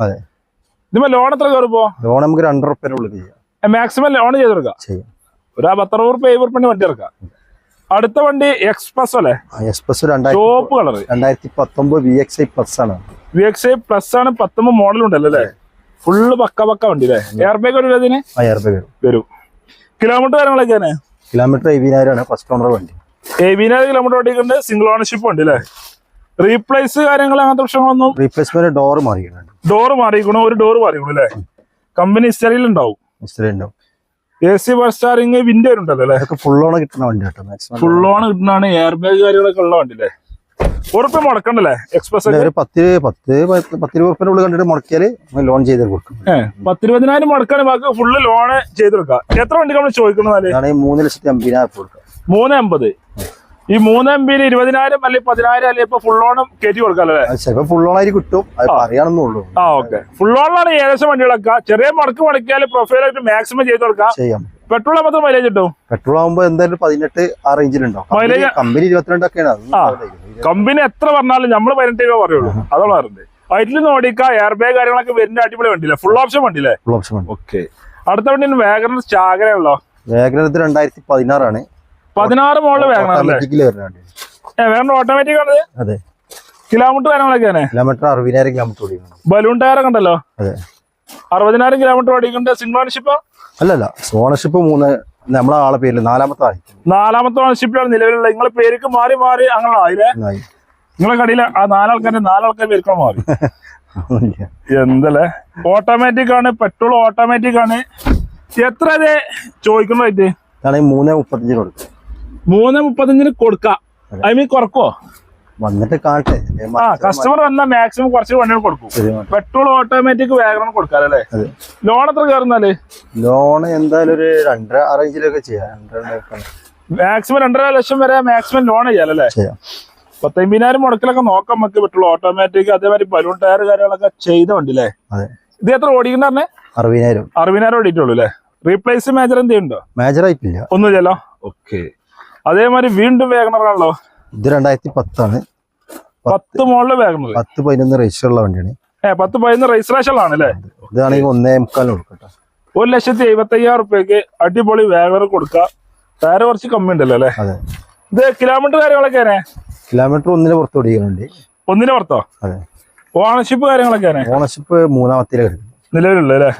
ഇതിപ്പോ ലോൺ എത്ര കയറിപ്പോ ലോൺ നമുക്ക് രണ്ടു ചെയ്യാം. മാക്സിമം ലോൺ ചെയ്ത് കൊടുക്കാം. ഒരു പത്തറുപത് റുപ്യ എഴുപത് റുപ്യ വണ്ടി ഇറക്കാം. അടുത്ത വണ്ടി എക്സ്പ്രസ് അല്ലേ? എക്സ്പ്രസ് ചോപ്പ് കളർ രണ്ടായിരത്തി പത്തൊമ്പത് വി എക്സ് ഐ പ്ലസ് ആണ്. വി എക്സ് ഐ പ്ലസ് ആണ് പത്തൊമ്പത് മോഡൽ ഉണ്ടല്ലോ അല്ലേ? ഫുള്ള് പക്ക പക്ക വണ്ടി അല്ലേ? എയർ ബാഗ് വരും. അതിന് വരും കിലോമീറ്റർ കാര്യങ്ങളൊക്കെയാണ് കിലോമീറ്റർ എഴുപതിനായിരമാണ് ഫസ്റ്റ് ഓണർ വണ്ടി. എഴുപതിനായിരം കിലോമീറ്റർ ഓടിക്കുന്നുണ്ട് സിംഗിൾ ഓണർഷിപ്പ് ഉണ്ട് അല്ലേ? റീപ്ലേസ് കാര്യങ്ങൾ അങ്ങനത്തെ പ്രശ്നങ്ങളൊന്നും? റീപ്ലേസ്മെന്റ് ഡോർ മാറിയിട്ടുണ്ട്. ഡോർ മാറിയിക്കണോ ഒരു ഡോർ മാറിയിക്കണോ അല്ലേ? കമ്പനി ഇസ്റ്റലിൽ ഉണ്ടാവും. മിസ്റ്റർ ഉണ്ടാവും. A C power steering window ഉണ്ടല്ലോ അല്ലേ? ഫുൾ ഓൺ കിട്ടുന്ന വണ്ടി കേട്ടോ മാക്സിമം ഫുൾ ഓൺ കിട്ടുന്നതാണ് എയർ ബാഗ് കാര്യങ്ങളൊക്കെ ഉള്ള വണ്ടി അല്ലേ ഉറപ്പ് മുടക്കണ്ടല്ലേ? എക്സ്പ്രസ് ഒരു പത്ത് പത്ത് പത്ത് രൂപ ഉള്ളിൽ കണ്ടിട്ട് മുടക്കിയാൽ ലോൺ ചെയ്ത് കൊടുക്കും. പത്ത് പത്തിരുപതിനായിരം മുടക്കാണ് ബാക്കി ഫുള്ള് ലോണ് ചെയ്തെടുക്കാം എത്ര വണ്ടി നമ്മൾ ചോദിക്കുന്നത് മൂന്ന് ലക്ഷത്തി അമ്പതിനായിരം മൂന്ന് എൺപത് ഈ മൂന്ന് എംബിയിൽ ഇരുപതിനായിരം അല്ലെങ്കിൽ പതിനായിരം അല്ലെങ്കിൽ ഇപ്പൊ ഫുൾ ഓണും കയറ്റി കൊടുക്കാം ഫുൾ കിട്ടും. അത് ഏകദേശം ആ ഓക്കെ ഫുൾ ഓണിലാണ് ഏകദേശം വണ്ടികളൊക്കെ ചെറിയ മടക്ക് മടക്കിയാൽ പ്രൊഫൈലായിട്ട് മാക്സിമം ചെയ്ത് കൊടുക്കാം. പെട്രോൾ മാത്രം മൈലേജ് കിട്ടും? പെട്രോൾ ആകുമ്പോൾ എന്തായാലും പതിനെട്ട് ആ റേഞ്ചിലുണ്ടോ മൈലേജ് കമ്പനി ഇരുപത്തിരണ്ടൊക്കെയാണ്. കമ്പനി എത്ര പറഞ്ഞാലും നമ്മൾ പതിനെട്ട് രൂപ പറയുള്ളൂ. അതാണ് പറഞ്ഞത്. വയറ്റിൽ നിന്ന് ഓടിക്കാം എയർ ബാഗ് കാര്യങ്ങളൊക്കെ വരുന്ന അടിപൊളി വണ്ടിയില്ലേ? ഫുൾ ഓപ്ഷൻ വണ്ടിയില്ലേ? ഫുൾ ഓപ്ഷൻ ഓക്കെ അടുത്ത വണ്ടി വേഗനർ ചാകരയുള്ളോ വേഗനത്ത് രണ്ടായിരത്തി പതിനാറാണ്. പതിനാറ് മോളിൽ വണ്ടി ഓട്ടോമാറ്റിക് ആണ് അതെ. കിലോമീറ്റർ കാര്യങ്ങളൊക്കെയാണ് കിലോമീറ്റർ അറുപതിനായിരം കിലോമീറ്റർ ഓടിക്കണം ബലൂൺ ടയർ ഒക്കെ ഉണ്ടല്ലോ? അതെ. അറുപതിനായിരം കിലോമീറ്റർ ഓടിക്കുന്നുണ്ട്. സിംഗിൾ ഓണർഷിപ്പ് അല്ലല്ല ഓണർഷിപ്പ് മൂന്ന് നമ്മളെ ആളെ പേരിൽ നാലാമത്തെ ആയി നാലാമത്തെ ഓണർഷിപ്പിലാണ് നിലവിലുള്ളത്. നിങ്ങളെ പേർക്ക് മാറി മാറി അങ്ങനെ ആയില്ലേ. നിങ്ങളെ കടയിൽ ആ നാലാൾക്കാരെ നാലാൾക്കാർ പേര് മാറി. എന്തല്ലേ? ഓട്ടോമാറ്റിക് ആണ് പെട്രോൾ ഓട്ടോമാറ്റിക് ആണ്. എത്ര ചോദിക്കുന്ന റേറ്റ് മൂന്ന് മുപ്പത്തഞ്ചിന് കൊടുക്കുക മൂന്ന് മുപ്പത്തഞ്ചിന് കൊടുക്കാം. ഐ മീൻ കുറക്കോ? വന്നിട്ട് കാട്ടെ ആ കസ്റ്റമർ വന്നാൽ മാക്സിമം കുറച്ച് വണ്ടികൾ കൊടുക്കും. പെട്രോൾ ഓട്ടോമാറ്റിക് വേഗം കൊടുക്കാം അല്ലേ? ലോൺ എത്ര കയറുന്നാൽ? ലോൺ എന്തായാലും ഒരു രണ്ടര ആ റേഞ്ചിലൊക്കെ ചെയ്യാം. മാക്സിമം രണ്ടര ലക്ഷം വരെ മാക്സിമം ലോൺ ചെയ്യാലല്ലേ പത്തൊമ്പതിനായിരം മുടക്കിലൊക്കെ നോക്കാം നമുക്ക്. പെട്രോൾ ഓട്ടോമാറ്റിക് അതേമാതിരി ബലൂൺ ടയർ കാര്യങ്ങളൊക്കെ ചെയ്ത വണ്ടി അല്ലേ ഇത് എത്ര ഓടിക്കുന്ന പറഞ്ഞേ? അറുപതിനായിരം. അറുപതിനായിരം ഓടിയിട്ടുള്ളൂ അല്ലേ? റീപ്ലേസ് മേജർ എന്തെയുണ്ടോ മേജർ ആയിട്ടില്ല. ഒന്നുമില്ലല്ലോ? ഓക്കെ അതേമാതിരി വീണ്ടും വേഗണറാണല്ലോ. ഇത് രണ്ടായിരത്തി പത്താണ് പത്ത് മോളിൽ വേഗണർ പത്ത് പതിനൊന്ന് രജിസ്റ്ററുള്ള വണ്ടിയാണ്. ഏഹ് പത്ത് പതിനൊന്ന് രജിസ്ട്രേഷനിലാണ് അല്ലേ? ഇതാണെങ്കിൽ ഒന്നേ മുക്കാലും കൊടുക്കട്ടെ. ഒരു ലക്ഷത്തി എഴുപത്തി അയ്യായിരം റുപ്യക്ക് അടിപൊളി വേഗണർ കൊടുക്കുക വേറെ കുറച്ച് കമ്മി ഉണ്ടല്ലോ അല്ലേ? അതെ. ഇത് കിലോമീറ്റർ കാര്യങ്ങളൊക്കെ കിലോമീറ്റർ ഒന്നിന് പുറത്ത് ഓടിക്കുന്നുണ്ട്. ഒന്നിന് പുറത്തോ? അതെ. ഓണർഷിപ്പ് കാര്യങ്ങളൊക്കെ ഓണർഷിപ്പ് മൂന്നാമത്തിലെ നിലവിലുള്ള അല്ലേ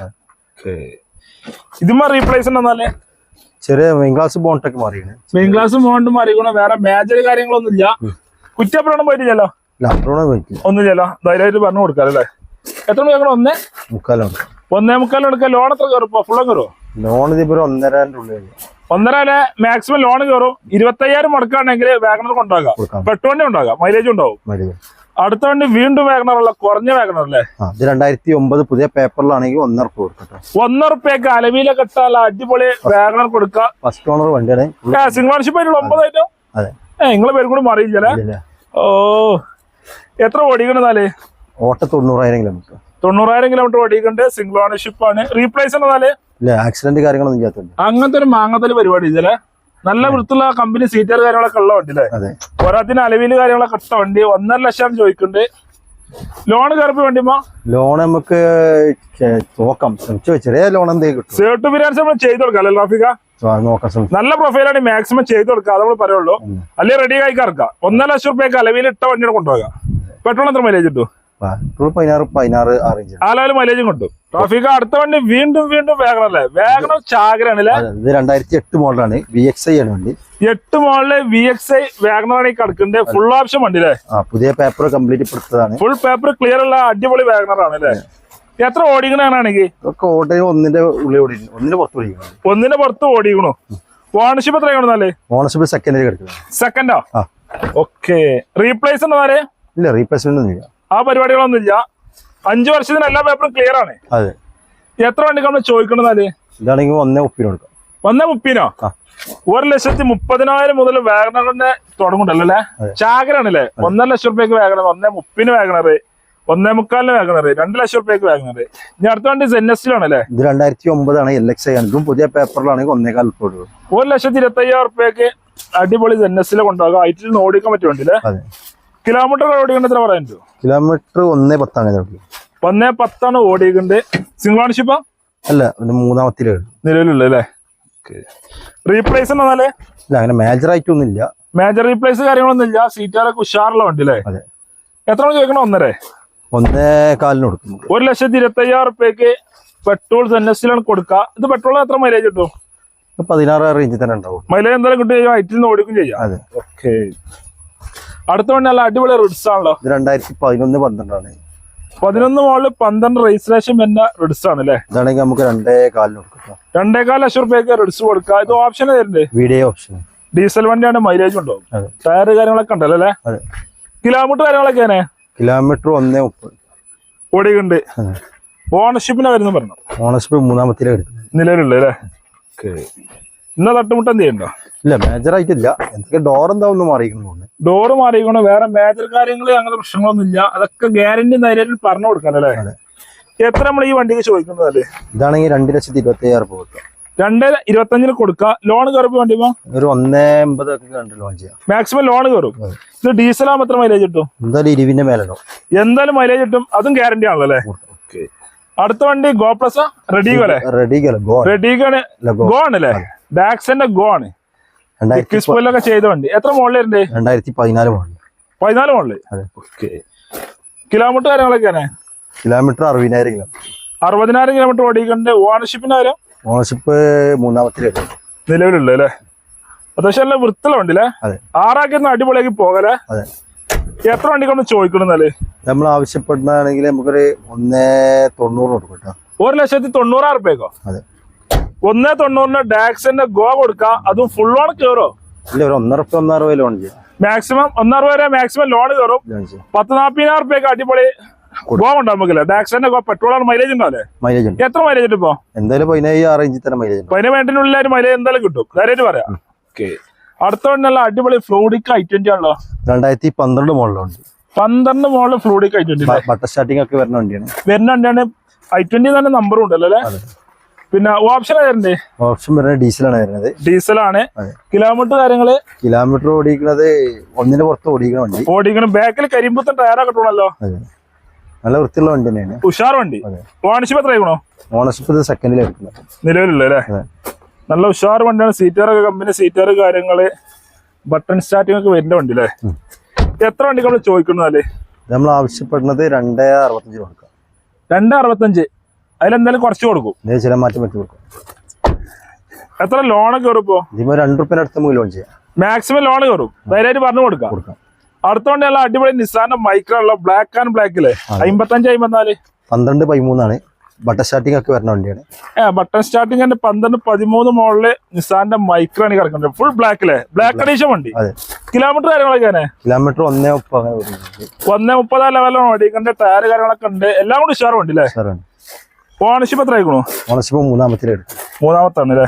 ഇതുമ്മ റീപ്ലേസ് ഉണ്ടെന്നാലേ? ചെറിയ മെയിൻ ക്ലാസ് ബോണ്ടൊക്കെ മാറിയാണ് മെയിൻ ക്ലാസ് ബോണ്ട് മാറിക്കണോ വേറെ മേജർ കാര്യങ്ങളൊന്നും ഇല്ല കുറ്റപ്രണം പോയിട്ടില്ലല്ലോ ഒന്നുമില്ലല്ലോ? ധൈര്യമായിട്ട് പറഞ്ഞു കൊടുക്കാം അല്ലേ? എത്ര മണി ഒന്നേ? മുക്കാലോ ഒന്നേ മുക്കാലും എടുക്കാം. ലോൺ എത്ര കയറും? ഫുള്ളും കയറുമോ ലോൺ ഇതിപ്പോ ഒന്നര വരും. ഒന്നര മാക്സിമം ലോൺ കയറും. ഇരുപത്തയ്യായിരം മുടക്കാണെങ്കിൽ വാഗണർ കൊണ്ടാകാം പെട്ടുവണ്ടി പെട്രോളിന്റെ ഉണ്ടാകാം മൈലേജ് ഉണ്ടാവും. അടുത്ത വണ്ടി വീണ്ടും ഉള്ള കുറഞ്ഞ വേഗണറല്ലേ ഇത് രണ്ടായിരത്തി ഒമ്പത് പുതിയ പേപ്പറിലാണെങ്കിൽ ഒന്നര ഉറുപ്പ് കൊടുക്കട്ടെ. ഒന്നര റുപ്യക്ക് അലവിയിലെ ഇട്ടാൽ അടിപൊളി വേഗണർ കൊടുക്കുക ഫസ്റ്റ് ഓണർ വണ്ടിയാണ്. സിംഗിൾ ഓണർഷിപ്പ് ആയിട്ടുള്ള ഒമ്പതായിട്ടോ? അതെ. ഏ നിങ്ങളെ പേരും കൂടി മാറിയില്ലേ ഓ എത്ര ഓടിക്കണതാൽ ഓട്ട തൊണ്ണൂറായിരം കിലോമീറ്റർ. തൊണ്ണൂറായിരം കിലോമീറ്റർ ഓടിക്കുന്നുണ്ട് സിംഗിൾ ഓണർഷിപ്പ് ആണ്. റീപ്ലേസ് എന്നാൽ? ഇല്ല ആക്സിഡന്റ് കാര്യങ്ങളൊന്നും അങ്ങനത്തെ ഒരു മാങ്ങത്തൽ പരിപാടി ഇതല്ലേ നല്ല വൃത്തിയുള്ള കമ്പനി സീറ്റർ കാര്യങ്ങളൊക്കെ ഉള്ള വണ്ടി അല്ലേ പോരാത്തിന് അലവിൽ കാര്യങ്ങളൊക്കെ ഇട്ട വണ്ടി ഒന്നര ലക്ഷം ചോദിക്കുന്നുണ്ട്. ലോൺ കയറിപ്പോ വേണ്ടിമോ ലോൺ നമുക്ക് നോക്കാം. ചെറിയ ലോൺ എന്തെങ്കിലും കിട്ടും. സേർട്ട് ഫിനാൻസ് നമ്മൾ ചെയ്ത് കൊടുക്കാം റാഫിക നല്ല പ്രൊഫൈലാണ് മാക്സിമം ചെയ്ത് കൊടുക്കുക നമ്മൾ പറയുള്ളൂ. അല്ലെങ്കിൽ റെഡി ആയി കറക്കാം. ഒന്നര ലക്ഷം റുപ്യക്ക് അലവിൽ ഇട്ട വണ്ടിയുടെ കൊണ്ടുപോകാം. പെട്രോൾ എത്ര മൈലേജ് കിട്ടും? ഇപ്പോൾ പതിനാറ് പതിനാറ് ആറ് ഇഞ്ച് ആ ലെവൽ മൈലേജും കിട്ടും. ട്രാഫിക് അടുത്ത വണ്ടി വീണ്ടും വീണ്ടും വേഗം അല്ലേ? വേഗം ചാകരാണ് അല്ലേ ഇത് രണ്ടായിരത്തി എട്ട് മോഡലാണ് വി എക്സ് ഐ ആണ് വണ്ടി. എട്ട് മോഡൽ വി എക്സ് ഐ വാഗണറാണ് ഈ കിടക്കുന്നത് ഫുൾ ഓപ്ഷൻ വണ്ടി അല്ലേ? പുതിയ പേപ്പർ കംപ്ലീറ്റ് പെടുത്തതാണ്. ഫുൾ പേപ്പർ ക്ലിയർ ഉള്ള അടിപൊളി വാഗണറാണ് അല്ലേ? എത്ര ഓടിക്കണാണെങ്കിൽ ഇതൊക്കെ ഓട്ടോ ഒന്നിന്റെ ഉള്ളിൽ ഓടി ഒന്നിന്റെ പുറത്ത് ഓടിക്കണം ഒന്നിന്റെ പുറത്ത് ഓടിക്കണു. ഓണർഷിപ്പ് എത്ര കാണുന്നാൽ ഓണർഷിപ്പ് സെക്കൻഡ് കിടക്കുന്നത് സെക്കൻഡോ ഓക്കെ റീപ്ലേസ് എന്നാൽ ഇല്ല റീപ്ലേസ്മെന്റ് ഒന്നും ഇല്ല ആ പരിപാടികളൊന്നുമില്ല. അഞ്ചു വർഷത്തിന് എല്ലാ പേപ്പറും ക്ലിയർ ആണ്. അതെ. എത്ര വണ്ടിക്ക് നമ്മൾ ചോദിക്കണമെന്നാൽ ഇതാണെങ്കിൽ ഒന്നേ കൊടുക്കാം. ഒന്നേ മുപ്പതിനോ. ഒരു ലക്ഷത്തി മുപ്പതിനായിരം മുതൽ വാഗണറിന്റെ തുടങ്ങുന്നുണ്ടല്ലോ അതെ. ചാകരാണല്ലേ ഒന്നര ലക്ഷം റുപ്യക്ക് വാഗണർ ഒന്നേ മുപ്പതിന് വാഗണർ ഒന്നേ മുക്കാലിന് വാഗണർ രണ്ട് ലക്ഷം റുപ്യക്ക് വാഗണർ ഇനി അടുത്ത വണ്ടി സെന്നസ്റ്റിലാണല്ലേ ഇത് രണ്ടായിരത്തി ഒമ്പതാണ് എൽ എക്സ് ആണ്. ഇതും പുതിയ പേപ്പറിലാണെങ്കിൽ ഒന്നേകാൽ ഒരു ലക്ഷത്തി ഇരുപത്തി അയ്യായിരം റുപ്യക്ക് അടിപൊളി സെന്നസ്റ്റിൽ കൊണ്ടുപോകാം. ഐറ്റിൽ ഓടിക്കാൻ പറ്റും വണ്ടിയില്ലേ? കിലോമീറ്റർ ഓടിക്കേണ്ട എത്ര പറയാൻ പറ്റുമോ കിലോമീറ്റർ ഒന്നേ പത്താണ്. ഒന്നേ പത്താണ് ഓടിക്കുന്നത് സിംഗിൾ ഓണർഷിപ്പാ? അല്ല മൂന്നാമത്തിൽ നിലവിലുള്ള അല്ലേ? റീപ്ലേസ് എന്നാലേ? ഇല്ല അങ്ങനെ മേജർ ആയിട്ടൊന്നും ഇല്ല മേജർ റീപ്ലേസ് കാര്യങ്ങളൊന്നും ഇല്ല. സീറ്റാലൊക്കെ ഉഷാറുള്ള വണ്ടി അല്ലേ? അതെ. എത്ര മണി ചോദിക്കണം? ഒന്നര? ഒന്നേ കാലിന് കൊടുക്കും ഒരു ലക്ഷത്തി ഇരുപത്തി അയ്യായിരം റുപ്യക്ക് പെട്രോൾ സെന്നസിലാണ് കൊടുക്കുക. ഇത് പെട്രോൾ എത്ര മൈലേജ് കിട്ടും? പതിനാറ് റേഞ്ചിൽ തന്നെ ഉണ്ടാവും. മൈലേജ് എന്തായാലും കിട്ടും. ചെയ്യാം നിന്ന് ഓടിക്കും ചെയ്യാം. അതെ. ഓക്കെ അടുത്ത വണ്ടി നല്ല അടിപൊളി റിഡ്സ് ആണല്ലോ. ഇത് രണ്ടായിരത്തി പതിനൊന്ന് പന്ത്രണ്ടാണ്. പതിനൊന്ന് മോളിൽ പന്ത്രണ്ട് രജിസ്ട്രേഷൻ വരുന്ന റിഡ്സ് ആണ് അല്ലേ ഇതാണെങ്കിൽ നമുക്ക് രണ്ടേ കാലിന് കൊടുക്കാം രണ്ടേകാൽ ലക്ഷം റുപ്യക്ക് റിഡ്സ് കൊടുക്കാം. ഇത് ഓപ്ഷൻ തരുന്നുണ്ട് വീഡിയോ ഓപ്ഷൻ ഡീസൽ വണ്ടിയാണ് മൈലേജ് ഉണ്ടോ ടയർ കാര്യങ്ങളൊക്കെ ഉണ്ടല്ലോ അല്ലേ? കിലോമീറ്റർ കാര്യങ്ങളൊക്കെ കിലോമീറ്റർ ഒന്നേ മുപ്പത്. ഓടിയുണ്ട് ഓണർഷിപ്പിനെ വരുന്ന പറഞ്ഞു? ഓണർഷിപ്പ് മൂന്നാമത്തിലെ നിലവിലുള്ള അല്ലേ? ഇന്ന തട്ടുമുട്ട എന്ത് ചെയ്യണ്ടോ ഇല്ല മേജർ ആയിട്ടില്ല എന്തൊക്കെ ഡോർ എന്താ ഒന്ന് മാറിയിരിക്കുന്നു ഡോർ ഡോറ് മാറിയിക്കണോ വേറെ മേജർ കാര്യങ്ങൾ അങ്ങനത്തെ പ്രശ്നങ്ങളൊന്നും ഇല്ല. അതൊക്കെ ഗ്യാരണ്ടി നേരിട്ട് പറഞ്ഞു കൊടുക്കാനല്ലേ. എത്ര നമ്മൾ ഈ വണ്ടിക്ക് ചോദിക്കുന്നത് അല്ലേ ഇതാണെങ്കിൽ രണ്ട് ലക്ഷത്തി ഇരുപത്തി അയ്യായിരം രൂപ കൊടുക്കുക രണ്ട് ഇരുപത്തഞ്ചിന് കൊടുക്കുക ലോൺ കയറുമ്പോ വണ്ടി ഒരു ഒന്നേ എൺപത് ലോൺ ചെയ്യാം. മാക്സിമം ലോൺ കയറും. ഇത് ഡീസൽ ആകുമ്പോൾ എത്ര മൈലേജ് കിട്ടും? എന്തായാലും ഇരുവിന്റെ മേലോ എന്തായാലും മൈലേജ് കിട്ടും. അതും ഗ്യാരണ്ടി ആണല്ലോ അല്ലേ? അടുത്ത വണ്ടി ഗോ പ്ലസ് റെഡിഗോ അല്ലേ? റെഡി ഗോ റെഡിഗാണ് ഗോ. ആണല്ലേ? ഡാക്സിന്റെ ഗോ ആണ്. ഒക്കെ ചെയ്ത വണ്ടി. എത്ര മോഡലുണ്ട് രണ്ടായിരത്തി പതിനാല് മോഡൽ പതിനാല് മോഡൽ അതെ. കിലോമീറ്റർ കാര്യങ്ങളൊക്കെയാണ് കിലോമീറ്റർ അറുപതിനായിരം കിലോമീറ്റർ അറുപതിനായിരം കിലോമീറ്റർ ഓടിക്കുന്നുണ്ട് ഓണർഷിപ്പിന്റെ കാര്യം ഓണർഷിപ്പ് മൂന്നാമത്തെ നിലവിലുള്ള അല്ലേ? അത്യാവശ്യം നല്ല വൃത്തിയുള്ള വണ്ടി അല്ലേ? അതെ. ആറാക്കി ഒന്ന് അടിപൊളിയാക്കി പോകലേ അതെ. എത്ര വണ്ടിക്കൊന്ന് ചോദിക്കണമെന്നല്ലേ നമ്മൾ ആവശ്യപ്പെടുന്നതാണെങ്കിൽ നമുക്കൊരു ഒന്നേ തൊണ്ണൂറ് കൊടുക്കും കേട്ടോ. ഒരു ലക്ഷത്തി തൊണ്ണൂറായിരം റുപ്യക്കോ അതെ. ഒന്നേ തൊണ്ണൂറിന് ഡാക്സിന്റെ ഗോ കൊടുക്കാം. അതും ഫുൾ ലോൺ കയറോ ഇല്ല ഒരു ഒന്നര റുപ്യ ഒന്നര രൂപ ലോൺ ചെയ്യാം. മാക്സിമം ഒന്നര രൂപ വരെ മാക്സിമം ലോൺ കയറും പത്ത് നാപ്പതിനായിരം റുപ്യക്ക് അടിപൊളി ഗോ നമുക്കില്ല ഡാക്സിന്റെ ഗോ പെട്രോൾ മൈലേജ് ഉണ്ടാവില്ലേ? മൈലേജ് എത്ര മൈലേജ് ഉണ്ട് ഇപ്പോ? എന്തായാലും തന്നെ മൈലേജ് ഉണ്ട്. ഒരു മൈലേജ് എന്തായാലും കിട്ടും. ധൈര്യമായിട്ട് പറയാം. ഓക്കെ അടുത്ത നല്ല അടിപൊളി ഫ്ലൂഡിക്ക് ഐ ട്വന്റി ആണല്ലോ. രണ്ടായിരത്തി പന്ത്രണ്ട് മോഡലുണ്ട് പന്ത്രണ്ട് മോളിൽ fluidic I twenty button starting ഒക്കെ വരുന്ന വണ്ടിയാണ്. വരുന്ന വണ്ടിയാണ് ഐ ട്വന്റി തന്നെ നമ്പറും ഉണ്ടല്ലോ അല്ലേ? അതെ. പിന്നെ ഓപ്ഷൻ വരണ്ടേ ഓപ്ഷൻ വരുന്നത്. ഡീസലാണ് വരുന്നത് ഡീസലാണ് കിലോമീറ്റർ കാര്യങ്ങൾ? കിലോമീറ്റർ ഓടിക്കുന്നത് ഒന്നിന് പുറത്ത് ഓടിക്കണ വണ്ടി. ഓടിക്കണം ബാക്കിൽ കരിമ്പുത്തൻ ടയറൊക്കെ ഇട്ടണല്ലോ നല്ല വൃത്തിയുള്ള വണ്ടി തന്നെയാണ്. ഉഷാർ വണ്ടി. ഓണർഷിപ്പ് എത്ര ആയിക്കണോ? ഓണർഷിപ്പ് ഇത് സെക്കൻഡിൽ എടുക്കുന്നത് നിലവിലുള്ള അല്ലേ? നല്ല ഉഷാർ വണ്ടിയാണ്. സീറ്ററൊക്കെ കമ്പനി സീറ്റർ കാര്യങ്ങൾ ബട്ടൺ സ്റ്റാർട്ടിംഗ് ഒക്കെ വരുന്ന വണ്ടി അല്ലേ? എത്ര വണ്ടി നമ്മൾ ചോദിക്കുന്നതല്ലേ നമ്മൾ ആവശ്യപ്പെടുന്നത് രണ്ടേ അറുപത്തഞ്ച് കൊടുക്കാം. രണ്ടേ അറുപത്തഞ്ച്. അതിലെന്തായാലും കുറച്ച് കൊടുക്കും. ചില മാറ്റം വെച്ച് കൊടുക്കും. എത്ര ലോണൊക്കെ കയറും ഇപ്പോ? ഇതിപ്പോൾ രണ്ട് റുപ്യന്റെ അടുത്ത് നമുക്ക് ലോൺ ചെയ്യാം. മാക്സിമം ലോൺ കയറും ധൈര്യമായിട്ട് പറഞ്ഞു കൊടുക്കാം. കൊടുക്കാം. അടുത്തോണ്ട് നല്ല അടിപൊളി നിസാന്റെ മൈക്രോ ഉള്ള ബ്ലാക്ക് ആൻഡ് ബ്ലാക്കിലെ അമ്പത്തഞ്ച് അമ്പത്തിനാല് പന്ത്രണ്ട് പതിമൂന്നാണ്. ബട്ടൺ സ്റ്റാർട്ടിംഗ് ഒക്കെ വരുന്ന വണ്ടിയാണ്. ഏഹ് ബട്ടൺ സ്റ്റാർട്ടിംഗ് തന്നെ പന്ത്രണ്ട് പതിമൂന്ന് മോഡൽ നിസാന്റെ മൈക്രോ ആണ് കിടക്കുന്നത്. ഫുൾ ബ്ലാക്കിലെ ബ്ലാക്ക് അഡീഷൻ വണ്ടി. അതെ. കിലോമീറ്റർ കാര്യങ്ങളൊക്കെ കിലോമീറ്റർ ഒന്നേ മുപ്പത് ഒന്നേ മുപ്പതാ ലെവലാണ് ഓടിക്കണ്ട് ടയർ കാര്യങ്ങളൊക്കെ ഉണ്ട്. എല്ലാം കൂടി ഉഷാർ വണ്ടി അല്ലേ ഓണർഷിപ്പ് എത്ര ആയിക്കണു? ഓണർഷിപ്പ് മൂന്നാമത്തെ മൂന്നാമത്താണ് അല്ലേ?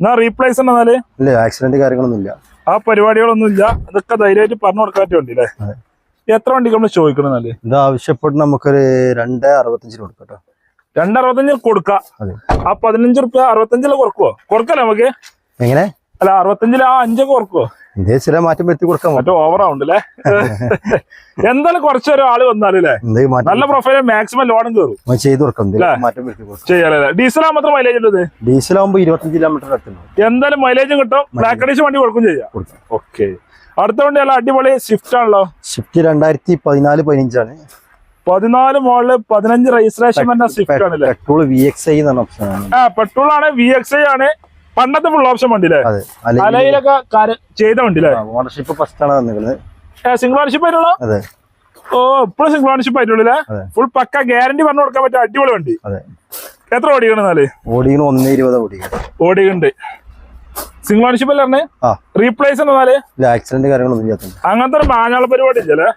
എന്നാ റീപ്ലേസ് എന്നാൽ? ഇല്ല ആക്സിഡന്റ് കാര്യങ്ങളൊന്നും ഇല്ല. ആ പരിപാടികളൊന്നും ഇല്ല. അതൊക്കെ ധൈര്യമായിട്ട് പറഞ്ഞു കൊടുക്കാൻ വണ്ടി അല്ലേ എത്ര വണ്ടി നമ്മൾ ചോദിക്കണെന്നാൽ ഇത് ആവശ്യപ്പെട്ട് നമുക്കൊരു രണ്ട് അറുപത്തഞ്ചിന് കൊടുക്കട്ടോ കേട്ടോ. രണ്ട് അറുപത്തഞ്ചിൽ കൊടുക്കാം. ആ പതിനഞ്ച് റുപ്യ അറുപത്തഞ്ചിൽ കുറക്കുവോ? കൊടുക്കല്ലേ നമുക്ക്? എങ്ങനെ? അല്ല അറുപത്തഞ്ചിൽ ആ അഞ്ചൊക്കെ കുറക്കുവോ? ഇതേ ചില മാറ്റം വരുത്തി കൊടുക്കാൻ മറ്റേ ഓവർ ആവുണ്ടല്ലേ എന്തായാലും കുറച്ചൊരു ആൾ വന്നാലല്ലേ നല്ല പ്രൊഫൈൽ മാക്സിമം ലോണും കയറും ചെയ്ത് കൊടുക്കാം. മാറ്റം ചെയ്യാലല്ലേ ഡീസൽ മാത്രം മൈലേജ് ഉള്ളത് ഡീസൽ ആകുമ്പോൾ ഇരുപത്തഞ്ച് കിലോമീറ്റർ എന്തായാലും മൈലേജും കിട്ടും. ബ്ലാക്ക് അഡീഷൻ വണ്ടി കൊടുക്കും ചെയ്യാം. ഓക്കെ അടുത്ത വണ്ടി നല്ല അടിപൊളി സ്വിഫ്റ്റ് ആണല്ലോ. സ്വിഫ്റ്റ് രണ്ടായിരത്തി പതിനാല് പതിനഞ്ചാണ്. പതിനാല് മോളിൽ പതിനഞ്ച് രജിസ്ട്രേഷൻ വരുന്ന സ്വിഫ്റ്റ് ആണല്ലേ? Petrol V X I petrol ആണ്. വി എക്സ് ഐ ആണ്. പണ്ടത്തെ ഫുൾ ഓപ്ഷൻ വണ്ടി അല്ലേ അതെ അല്ലെങ്കിൽ അലയിലൊക്കെ ചെയ്ത വണ്ടി അല്ലേ ഓണർഷിപ്പ് ഫസ്റ്റ് ആണ് വന്നിരിക്കുന്നത് സിംഗിൾ ഓണർഷിപ്പ് ആയിട്ടുള്ള? ഓ ഇപ്പോഴും സിംഗിൾ ഓണർഷിപ്പ് ആയിട്ടുള്ളൂ ഫുൾ പക്ക ഗ്യാരണ്ടി പറഞ്ഞു കൊടുക്കാൻ പറ്റിയ അടിപൊളി വണ്ടി. എത്ര ഓടിക്കണം എന്നാൽ? ഓടിക്കണം ഒന്ന് ഇരുപത് ഓടിക്കുന്നുണ്ട് സിംഗിൾ ഓണർഷിപ്പ് അല്ലേ പറഞ്ഞേ? ആ. റീപ്ലേസ് എന്നാൽ? ആക്സിഡന്റ് കാര്യങ്ങളൊന്നും അങ്ങനത്തെ ഒരു മാഞ്ഞാള പരിപാടി ഇല്ലല്ലേ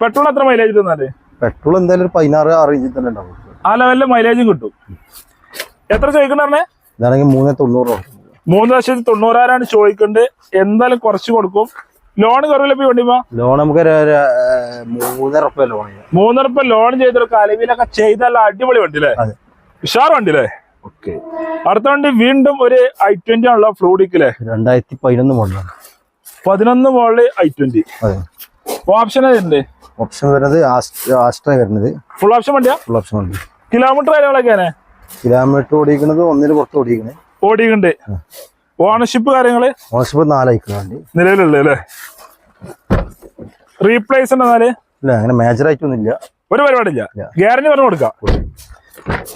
പെട്രോൾ എത്ര മൈലേജ് തന്നാൽ പെട്രോൾ എന്തായാലും പതിനാറ് ആറ് ഇഞ്ചിൽ തന്നെ ഉണ്ടാവും. ആ ലെവലിൽ മൈലേജും കിട്ടും. എത്ര ചോദിക്കണേ ഇതാണെങ്കിൽ മൂന്ന് തൊണ്ണൂറ് മൂന്ന് ലക്ഷത്തി തൊണ്ണൂറായിരമാണ് ചോദിക്കേണ്ടത് എന്തായാലും കുറച്ച് കൊടുക്കും. ലോൺ കുറവില്ല വണ്ടിമ ലോൺ നമുക്ക് മൂന്നര ലോൺ മൂന്നര മൂന്നരപ്പ ലോൺ ചെയ്തൊരു കലവിലൊക്കെ ചെയ്താൽ അടിപൊളി വണ്ടി അല്ലേ ഉഷാർ വണ്ടി അല്ലേ ഓക്കെ. അടുത്ത വണ്ടി വീണ്ടും ഒരു ഐ ട്വന്റി ആണല്ലോ ഫ്ലൂഡിക്കല്ലേ രണ്ടായിരത്തി പതിനൊന്ന് മോഡലാണ്. പതിനൊന്ന് model I twenty option option വരുന്നത്? ആസ്ട്ര വരുന്നത്. ഫുൾ ഓപ്ഷൻ വണ്ടിയാ? ഫുൾ ഓപ്ഷൻ വണ്ടി. കിലോമീറ്റർ കാര്യങ്ങളൊക്കെയാണ് കിലോമീറ്റർ ഓടിക്കുന്നത് ഒന്നിന് പുറത്ത് ഓടിക്കണേ ഓടിക്കുന്നുണ്ട് ഓണർഷിപ്പ് കാര്യങ്ങൾ? ഓണർഷിപ്പ് നാലായിക്കുന്നുണ്ട് വണ്ടി. നിലവിലുള്ളത് അല്ലേ? റീപ്ലേസ് ഇല്ല അങ്ങനെ മേജർ ആയിട്ടൊന്നുമില്ല. ഒരു പരിപാടിയില്ല. ഗ്യാരണ്ടി പറഞ്ഞു കൊടുക്കാം.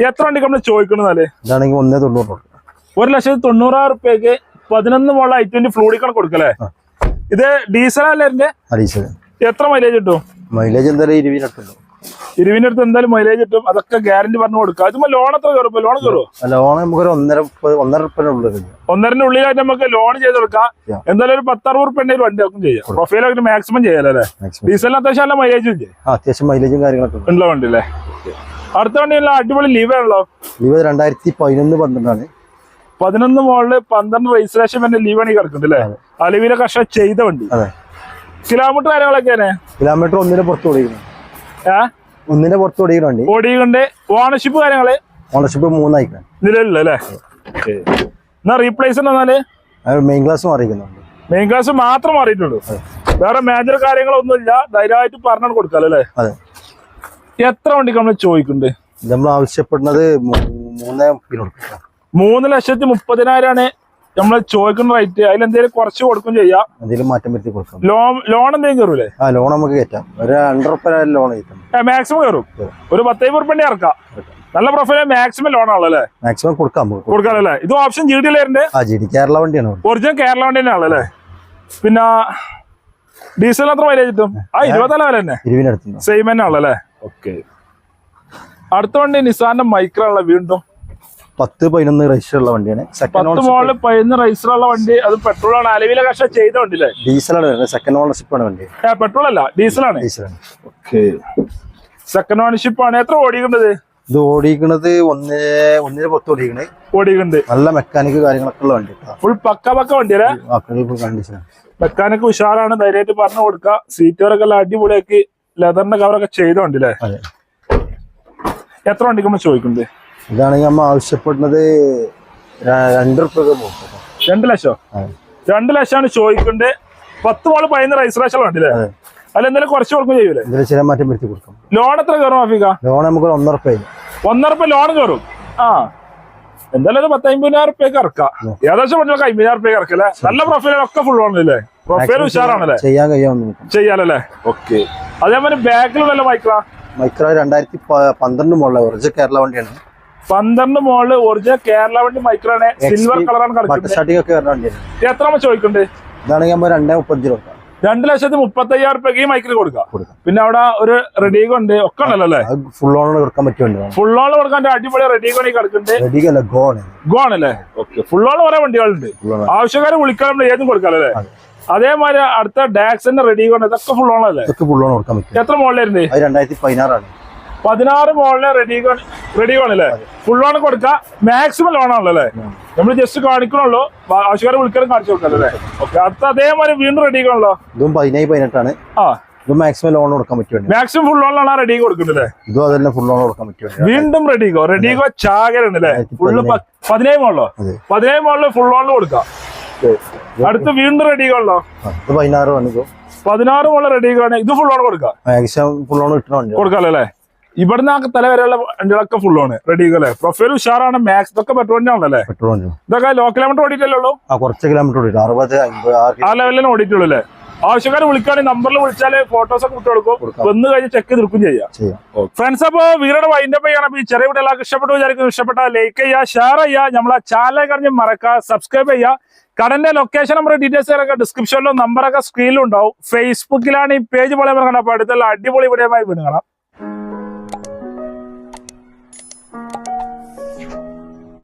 എത്ര വണ്ടി നമ്മൾ ചോദിക്കണെന്നാലേ ഇതാണെങ്കിൽ ഒന്നേ തൊണ്ണൂറ് കൊടുക്കും ഒരു ലക്ഷത്തി തൊണ്ണൂറായിരം റുപ്യക്ക് പതിനൊന്ന് മോളിൽ ഐ ട്വന്റി ഫ്ലൂഡിക്കാണ് കൊടുക്കല്ലേ ആ. ഇത് ഡീസൽ അല്ലേ എത്ര മൈലേജ് കിട്ടും? മൈലേജ് എന്തായാലും ഇരുപതിനടുത്തുണ്ടോ ഇരുവിന്റെ അടുത്ത് എന്തായാലും മൈലേജ് കിട്ടും. അതൊക്കെ ഗ്യാരണ്ടി പറഞ്ഞു കൊടുക്കുക അതുമ്പോ ലോൺ എത്ര കയറും? ലോൺ കയറും ലോൺ നമുക്കൊരു ഒന്നര ഒന്നര ഒന്നരന്റെ ഉള്ളിലായിട്ട് നമുക്ക് ലോൺ ചെയ്ത് കൊടുക്കാം. എന്തായാലും ഒരു പത്തറുപത് റുപ്യ വണ്ടി ഒക്കെ ചെയ്യാം. പ്രൊഫൈലൊക്കെ മാക്സിമം ചെയ്യാലേ ഡീസലിന് അത്യാവശ്യം നല്ല മൈലേജും അത്യാവശ്യം മൈലേജും കാര്യങ്ങളൊക്കെ ഉള്ള വണ്ടി അല്ലേ? അടുത്ത വണ്ടി അടിപൊളി ലീവ് ആണല്ലോ. ലീവ് രണ്ടായിരത്തി പതിനൊന്ന് പന്ത്രണ്ടാണ്. പതിനൊന്ന് മോളിൽ പന്ത്രണ്ട് രജിസ്ട്രേഷൻ വരെ ലീവ് ആണ് ഈ കിടക്കുന്നുണ്ട് അല്ലേ? അലവിലെ കഷ ചെയ്ത വണ്ടി. കിലോമീറ്റർ കാര്യങ്ങളൊക്കെയാണ് കിലോമീറ്റർ ഒന്നിന് പുറത്ത് കൊടുക്കുന്നത് ഏഹ് ഒന്നിന് പുറത്ത് ഓടിക്കുന്ന വണ്ടി. ഓടിയുണ്ട് ഓണർഷിപ്പ് കാര്യങ്ങൾ? ഓണർഷിപ്പ് മൂന്നായിക്കണം. എന്നാ റീപ്ലേസ് എന്നാൽ? മെയിൻ ക്ലാസ് മെയിൻ ക്ലാസ് മാത്രം മാറിയിട്ടുള്ളൂ. വേറെ മേജർ കാര്യങ്ങളൊന്നുമില്ല. ധൈര്യമായിട്ട് പറഞ്ഞു കൊടുക്കാം അല്ലേ? എത്ര വണ്ടിക്ക് നമ്മൾ ചോദിക്കുന്നുണ്ട്? നമ്മൾ ആവശ്യപ്പെടുന്നത് മൂന്നേ മൂന്ന് ലക്ഷത്തി മുപ്പതിനായിരമാണ് നമ്മൾ ചോദിക്കുന്ന റേറ്റ് അതിലെന്തെങ്കിലും കുറച്ച് കൊടുക്കും ചെയ്യാം. എന്തെങ്കിലും മാറ്റം വരുത്തി കൊടുക്കും. ലോൺ ലോൺ എന്തെങ്കിലും കയറൂലേ ആ ലോൺ നമുക്ക് കയറ്റാം ഒരു രണ്ടര ലോൺ കയറ്റാം മാക്സിമം കയറും ഒരു പത്തൈമ്പത് ഉറുപ്പണ്ടി ഇറക്കാം. നല്ല പ്രൊഫൈൽ മാക്സിമം ലോൺ ആണല്ലേ മാക്സിമം കൊടുക്കാം കൊടുക്കാം. ഇത് ഓപ്ഷൻ ജി ഡി ആ ജി ഡി കേരള വണ്ടിയാണ്. ഒറിജിനൽ കേരള വണ്ടി തന്നെ അല്ലേ? പിന്നെ ഡീസൽ അത്ര മൈലേജ് കിട്ടും? ആ ഇരുപത്തല വില തന്നെ. സെയിം തന്നെ. ആണല്ലേ ഓക്കെ അടുത്ത വണ്ടി നിസാന്റെ മൈക്രാണല്ലോ വീണ്ടും പത്ത് പതിനൊന്ന് രജിസ്റ്റർ ഉള്ള വണ്ടിയാണ്. സെക്കൻഡ് ഓണർഷിപ്പ് പതിനൊന്ന് രജിസ്റ്റർ ഉള്ള വണ്ടി. അത് പെട്രോൾ ആണ്. അലവിലെ കക്ഷ ചെയ്ത വണ്ടി അല്ലേ ഡീസലാണ് വരുന്നത് സെക്കൻഡ് ഓണർഷിപ്പ് ആണ് വണ്ടി. പെട്രോൾ അല്ല ഡീസലാണ് ഡീസലാണ് ഓക്കെ സെക്കൻഡ് ഓണർഷിപ്പ് ആണ്. എത്ര ഓടിക്കേണ്ടത് ഇത് ഓടിക്കണത് ഒന്ന് ഒന്നിന് പത്ത് ഓടിക്കണേ ഓടിക്കുന്നുണ്ട് നല്ല മെക്കാനിക് കാര്യങ്ങളൊക്കെ ഉള്ള വണ്ടി ഫുൾ പക്ക പക്ക വണ്ടി അല്ലേ? കണ്ടീഷനാണ് മെക്കാനിക് ഉഷാറാണ്. ധൈര്യമായിട്ട് പറഞ്ഞു കൊടുക്കുക. സീറ്റുകളൊക്കെ എല്ലാം അടിപൊളിയാക്കി ലെതറിന്റെ കവറൊക്കെ ചെയ്ത വണ്ടി അല്ലേ എത്ര വണ്ടിക്കുമ്പോ നമ്മൾ ചോദിക്കുന്നത് ഇതാണെങ്കിൽ നമ്മ ആവശ്യപ്പെടുന്നത് രണ്ട് റുപ്യ രണ്ട് ലക്ഷോ? രണ്ട് ലക്ഷമാണ് ചോദിക്കേണ്ടത് പത്ത് വാൾ പതിനൊന്ന് രജിസ്ട്രേഷൻ വണ്ടി അല്ല എന്തെങ്കിലും കുറച്ച് കൊടുക്കും ചെയ്യൂലേ? ചില മാറ്റം വരുത്തി കൊടുക്കും. ലോൺ എത്ര കയറും ആഫിക ലോൺ നമുക്ക് ഒന്നര റുപ്യ ഒന്നര ലോൺ കയറും. ആ. എന്തായാലും ഒരു പത്ത് അമ്പതിനായിരം റുപ്യക്ക് ഇറക്കാം. ഏകദേശം പറഞ്ഞാൽ അമ്പതിനായിരം റുപ്യക്ക് ഇറക്കല്ലേ നല്ല പ്രൊഫൈലൊക്കെ ഫുൾ ആണല്ലേ പ്രൊഫൈൽ ഉഷാറാണല്ലേ? ചെയ്യാൻ കഴിയാവുന്ന ചെയ്യാലല്ലേ ഓക്കെ അതേപോലെ നല്ല മൈക്രാ മൈക്രോ രണ്ടായിരത്തി പന്ത്രണ്ട് മുകളിലെ ഒറിജിനൽ കേരള വണ്ടിയാണ്. പന്ത്രണ്ട് മോളിൽ ഒറിജിനൽ കേരള വണ്ടി മൈക്രോ ആണ് സിൽവർ കളറാണ് കളിക്കുന്നത് എത്ര ചോദിക്കുന്നുണ്ട് ഇതാണെങ്കിൽ നമ്മൾ രണ്ടേ മുപ്പത്തഞ്ച് കൊടുക്കാം. രണ്ട് ലക്ഷത്തി മുപ്പത്തി അയ്യായിരം റുപ്യക്ക് ഈ മൈക്കിൽ കൊടുക്കാം. പിന്നെ അവിടെ ഒരു റെഡിഗോ ഉണ്ട് ഒക്കെ ഉണ്ടല്ലോ അല്ലേ? ഫുൾ ഓൺ കൊടുക്കാൻ പറ്റിയ ഫുൾ ഓൺ കൊടുക്കാൻ അടിപൊളി റെഡിഗോ കിടക്കുന്നുണ്ട് ഗോ ആണ്. ഗോ ആണല്ലേ? ഓക്കെ. ഫുൾ ഓൺ കുറെ വണ്ടികളുണ്ട്. ആവശ്യക്കാരെ വിളിക്കാൻ ഏതും കൊടുക്കാം അല്ലേ? അതേമാതിരി അടുത്ത ഡാക്സിന്റെ റെഡിഗോ ഇതൊക്കെ ഫുൾ ഓൺ അല്ലേ? ഫുൾ ഓൺ കൊടുക്കാൻ പറ്റും. എത്ര മോളിലായിരുന്നു രണ്ടായിരത്തി പതിനാറാണ്. പതിനാറ് മോളിലെ റെഡി റെഡി വേണല്ലേ ഫുൾ ലോൺ കൊടുക്കാം. മാക്സിമം ലോൺ ആണല്ലോ അല്ലേ നമ്മൾ ജസ്റ്റ് കാണിക്കണല്ലോ ആവശ്യക്കാരെ വിളിക്കാനും കാണിച്ചു കൊടുക്കാമല്ലോ അല്ലേ ഓക്കെ അടുത്ത അതേമാതിരി വീണ്ടും റെഡി ആണല്ലോ ഇതും പതിനേഴ് പതിനെട്ടാണ്. ആ. ഇത് മാക്സിമം ലോൺ കൊടുക്കാൻ പറ്റും മാക്സിമം ഫുൾ ലോണിലാണ് റെഡി കൊടുക്കുന്നത് ഇതും അതന്നെ ഫുൾ ലോൺ കൊടുക്കാൻ പറ്റും വീണ്ടും റെഡിഗോ റെഡിഗോ ചാകരുണ്ട് അല്ലേ ഫുള്ള് പതിനേഴ്. മോളിലോ. പതിനേഴ് മോളിൽ ഫുൾ ലോണിൽ കൊടുക്കാം. അടുത്ത് വീണ്ടും റെഡി ഇത് പതിനാറ് പതിനാറ് മോളിൽ റെഡിഗോ ആണ് ഇത് ഫുൾ ലോൺ കൊടുക്കാം. മാക്സിമം ഫുൾ ലോൺ കിട്ടണോ കൊടുക്കാമല്ലോ അല്ലേ ഇവിടുന്ന് ആ തല വരെയുള്ള വണ്ടികളൊക്കെ ഫുൾ റെഡി അല്ലേ പ്രൊഫൈൽ ഉഷാറാണ് മാക്സ് ഇതൊക്കെ പെട്രോൾ ആണല്ലേ? പെട്രോൾ ഇതൊക്കെ ലോ കിലോമീറ്റർ ഓടിയിട്ടല്ലേ ഉള്ളൂ? ആ കുറച്ച് കിലോമീറ്റർ ഓടിയിട്ട് അറുപത് അമ്പത് ആ ലെവലിൽ ഓടിയിട്ടുള്ളൂ അല്ലേ? ആവശ്യക്കാർ വിളിക്കുകയാണെങ്കിൽ നമ്പറിൽ വിളിച്ചാൽ ഫോട്ടോസ് ഒക്കെ വിട്ടു കൊടുക്കും. വന്ന് കഴിഞ്ഞ് ചെക്ക് ചെയ്ത് എടുക്കും ചെയ്യാം. ചെയ്യാം ഫ്രണ്ട്സ് അപ്പോ വീരുടെ വൈൻഡപ്പ് ചെയ്യണം അപ്പൊ ഈ ചെറിയ വീട് എല്ലാവർക്കും ഇഷ്ടപ്പെട്ടു വിചാരിക്കുന്നു. ഇഷ്ടപ്പെട്ട ലൈക്ക് ചെയ്യുക ഷെയർ ചെയ്യുക. നമ്മളെ ചാനൽ കഴിഞ്ഞ് മറക്കുക സബ്സ്ക്രൈബ് ചെയ്യുക. കടന്റെ ലൊക്കേഷൻ നമ്പർ ഡീറ്റെയിൽസ് ഒക്കെ ഡിസ്ക്രിപ്ഷനിലും നമ്പറൊക്കെ സ്ക്രീനിലും ഉണ്ടാവും. ഫേസ്ബുക്കിലാണ് ഈ പേജ് പോലെ അപ്പൊ അടുത്തുള്ള അടിപൊളി വീഡിയോ വീണ്ടും കാണാം. Bye.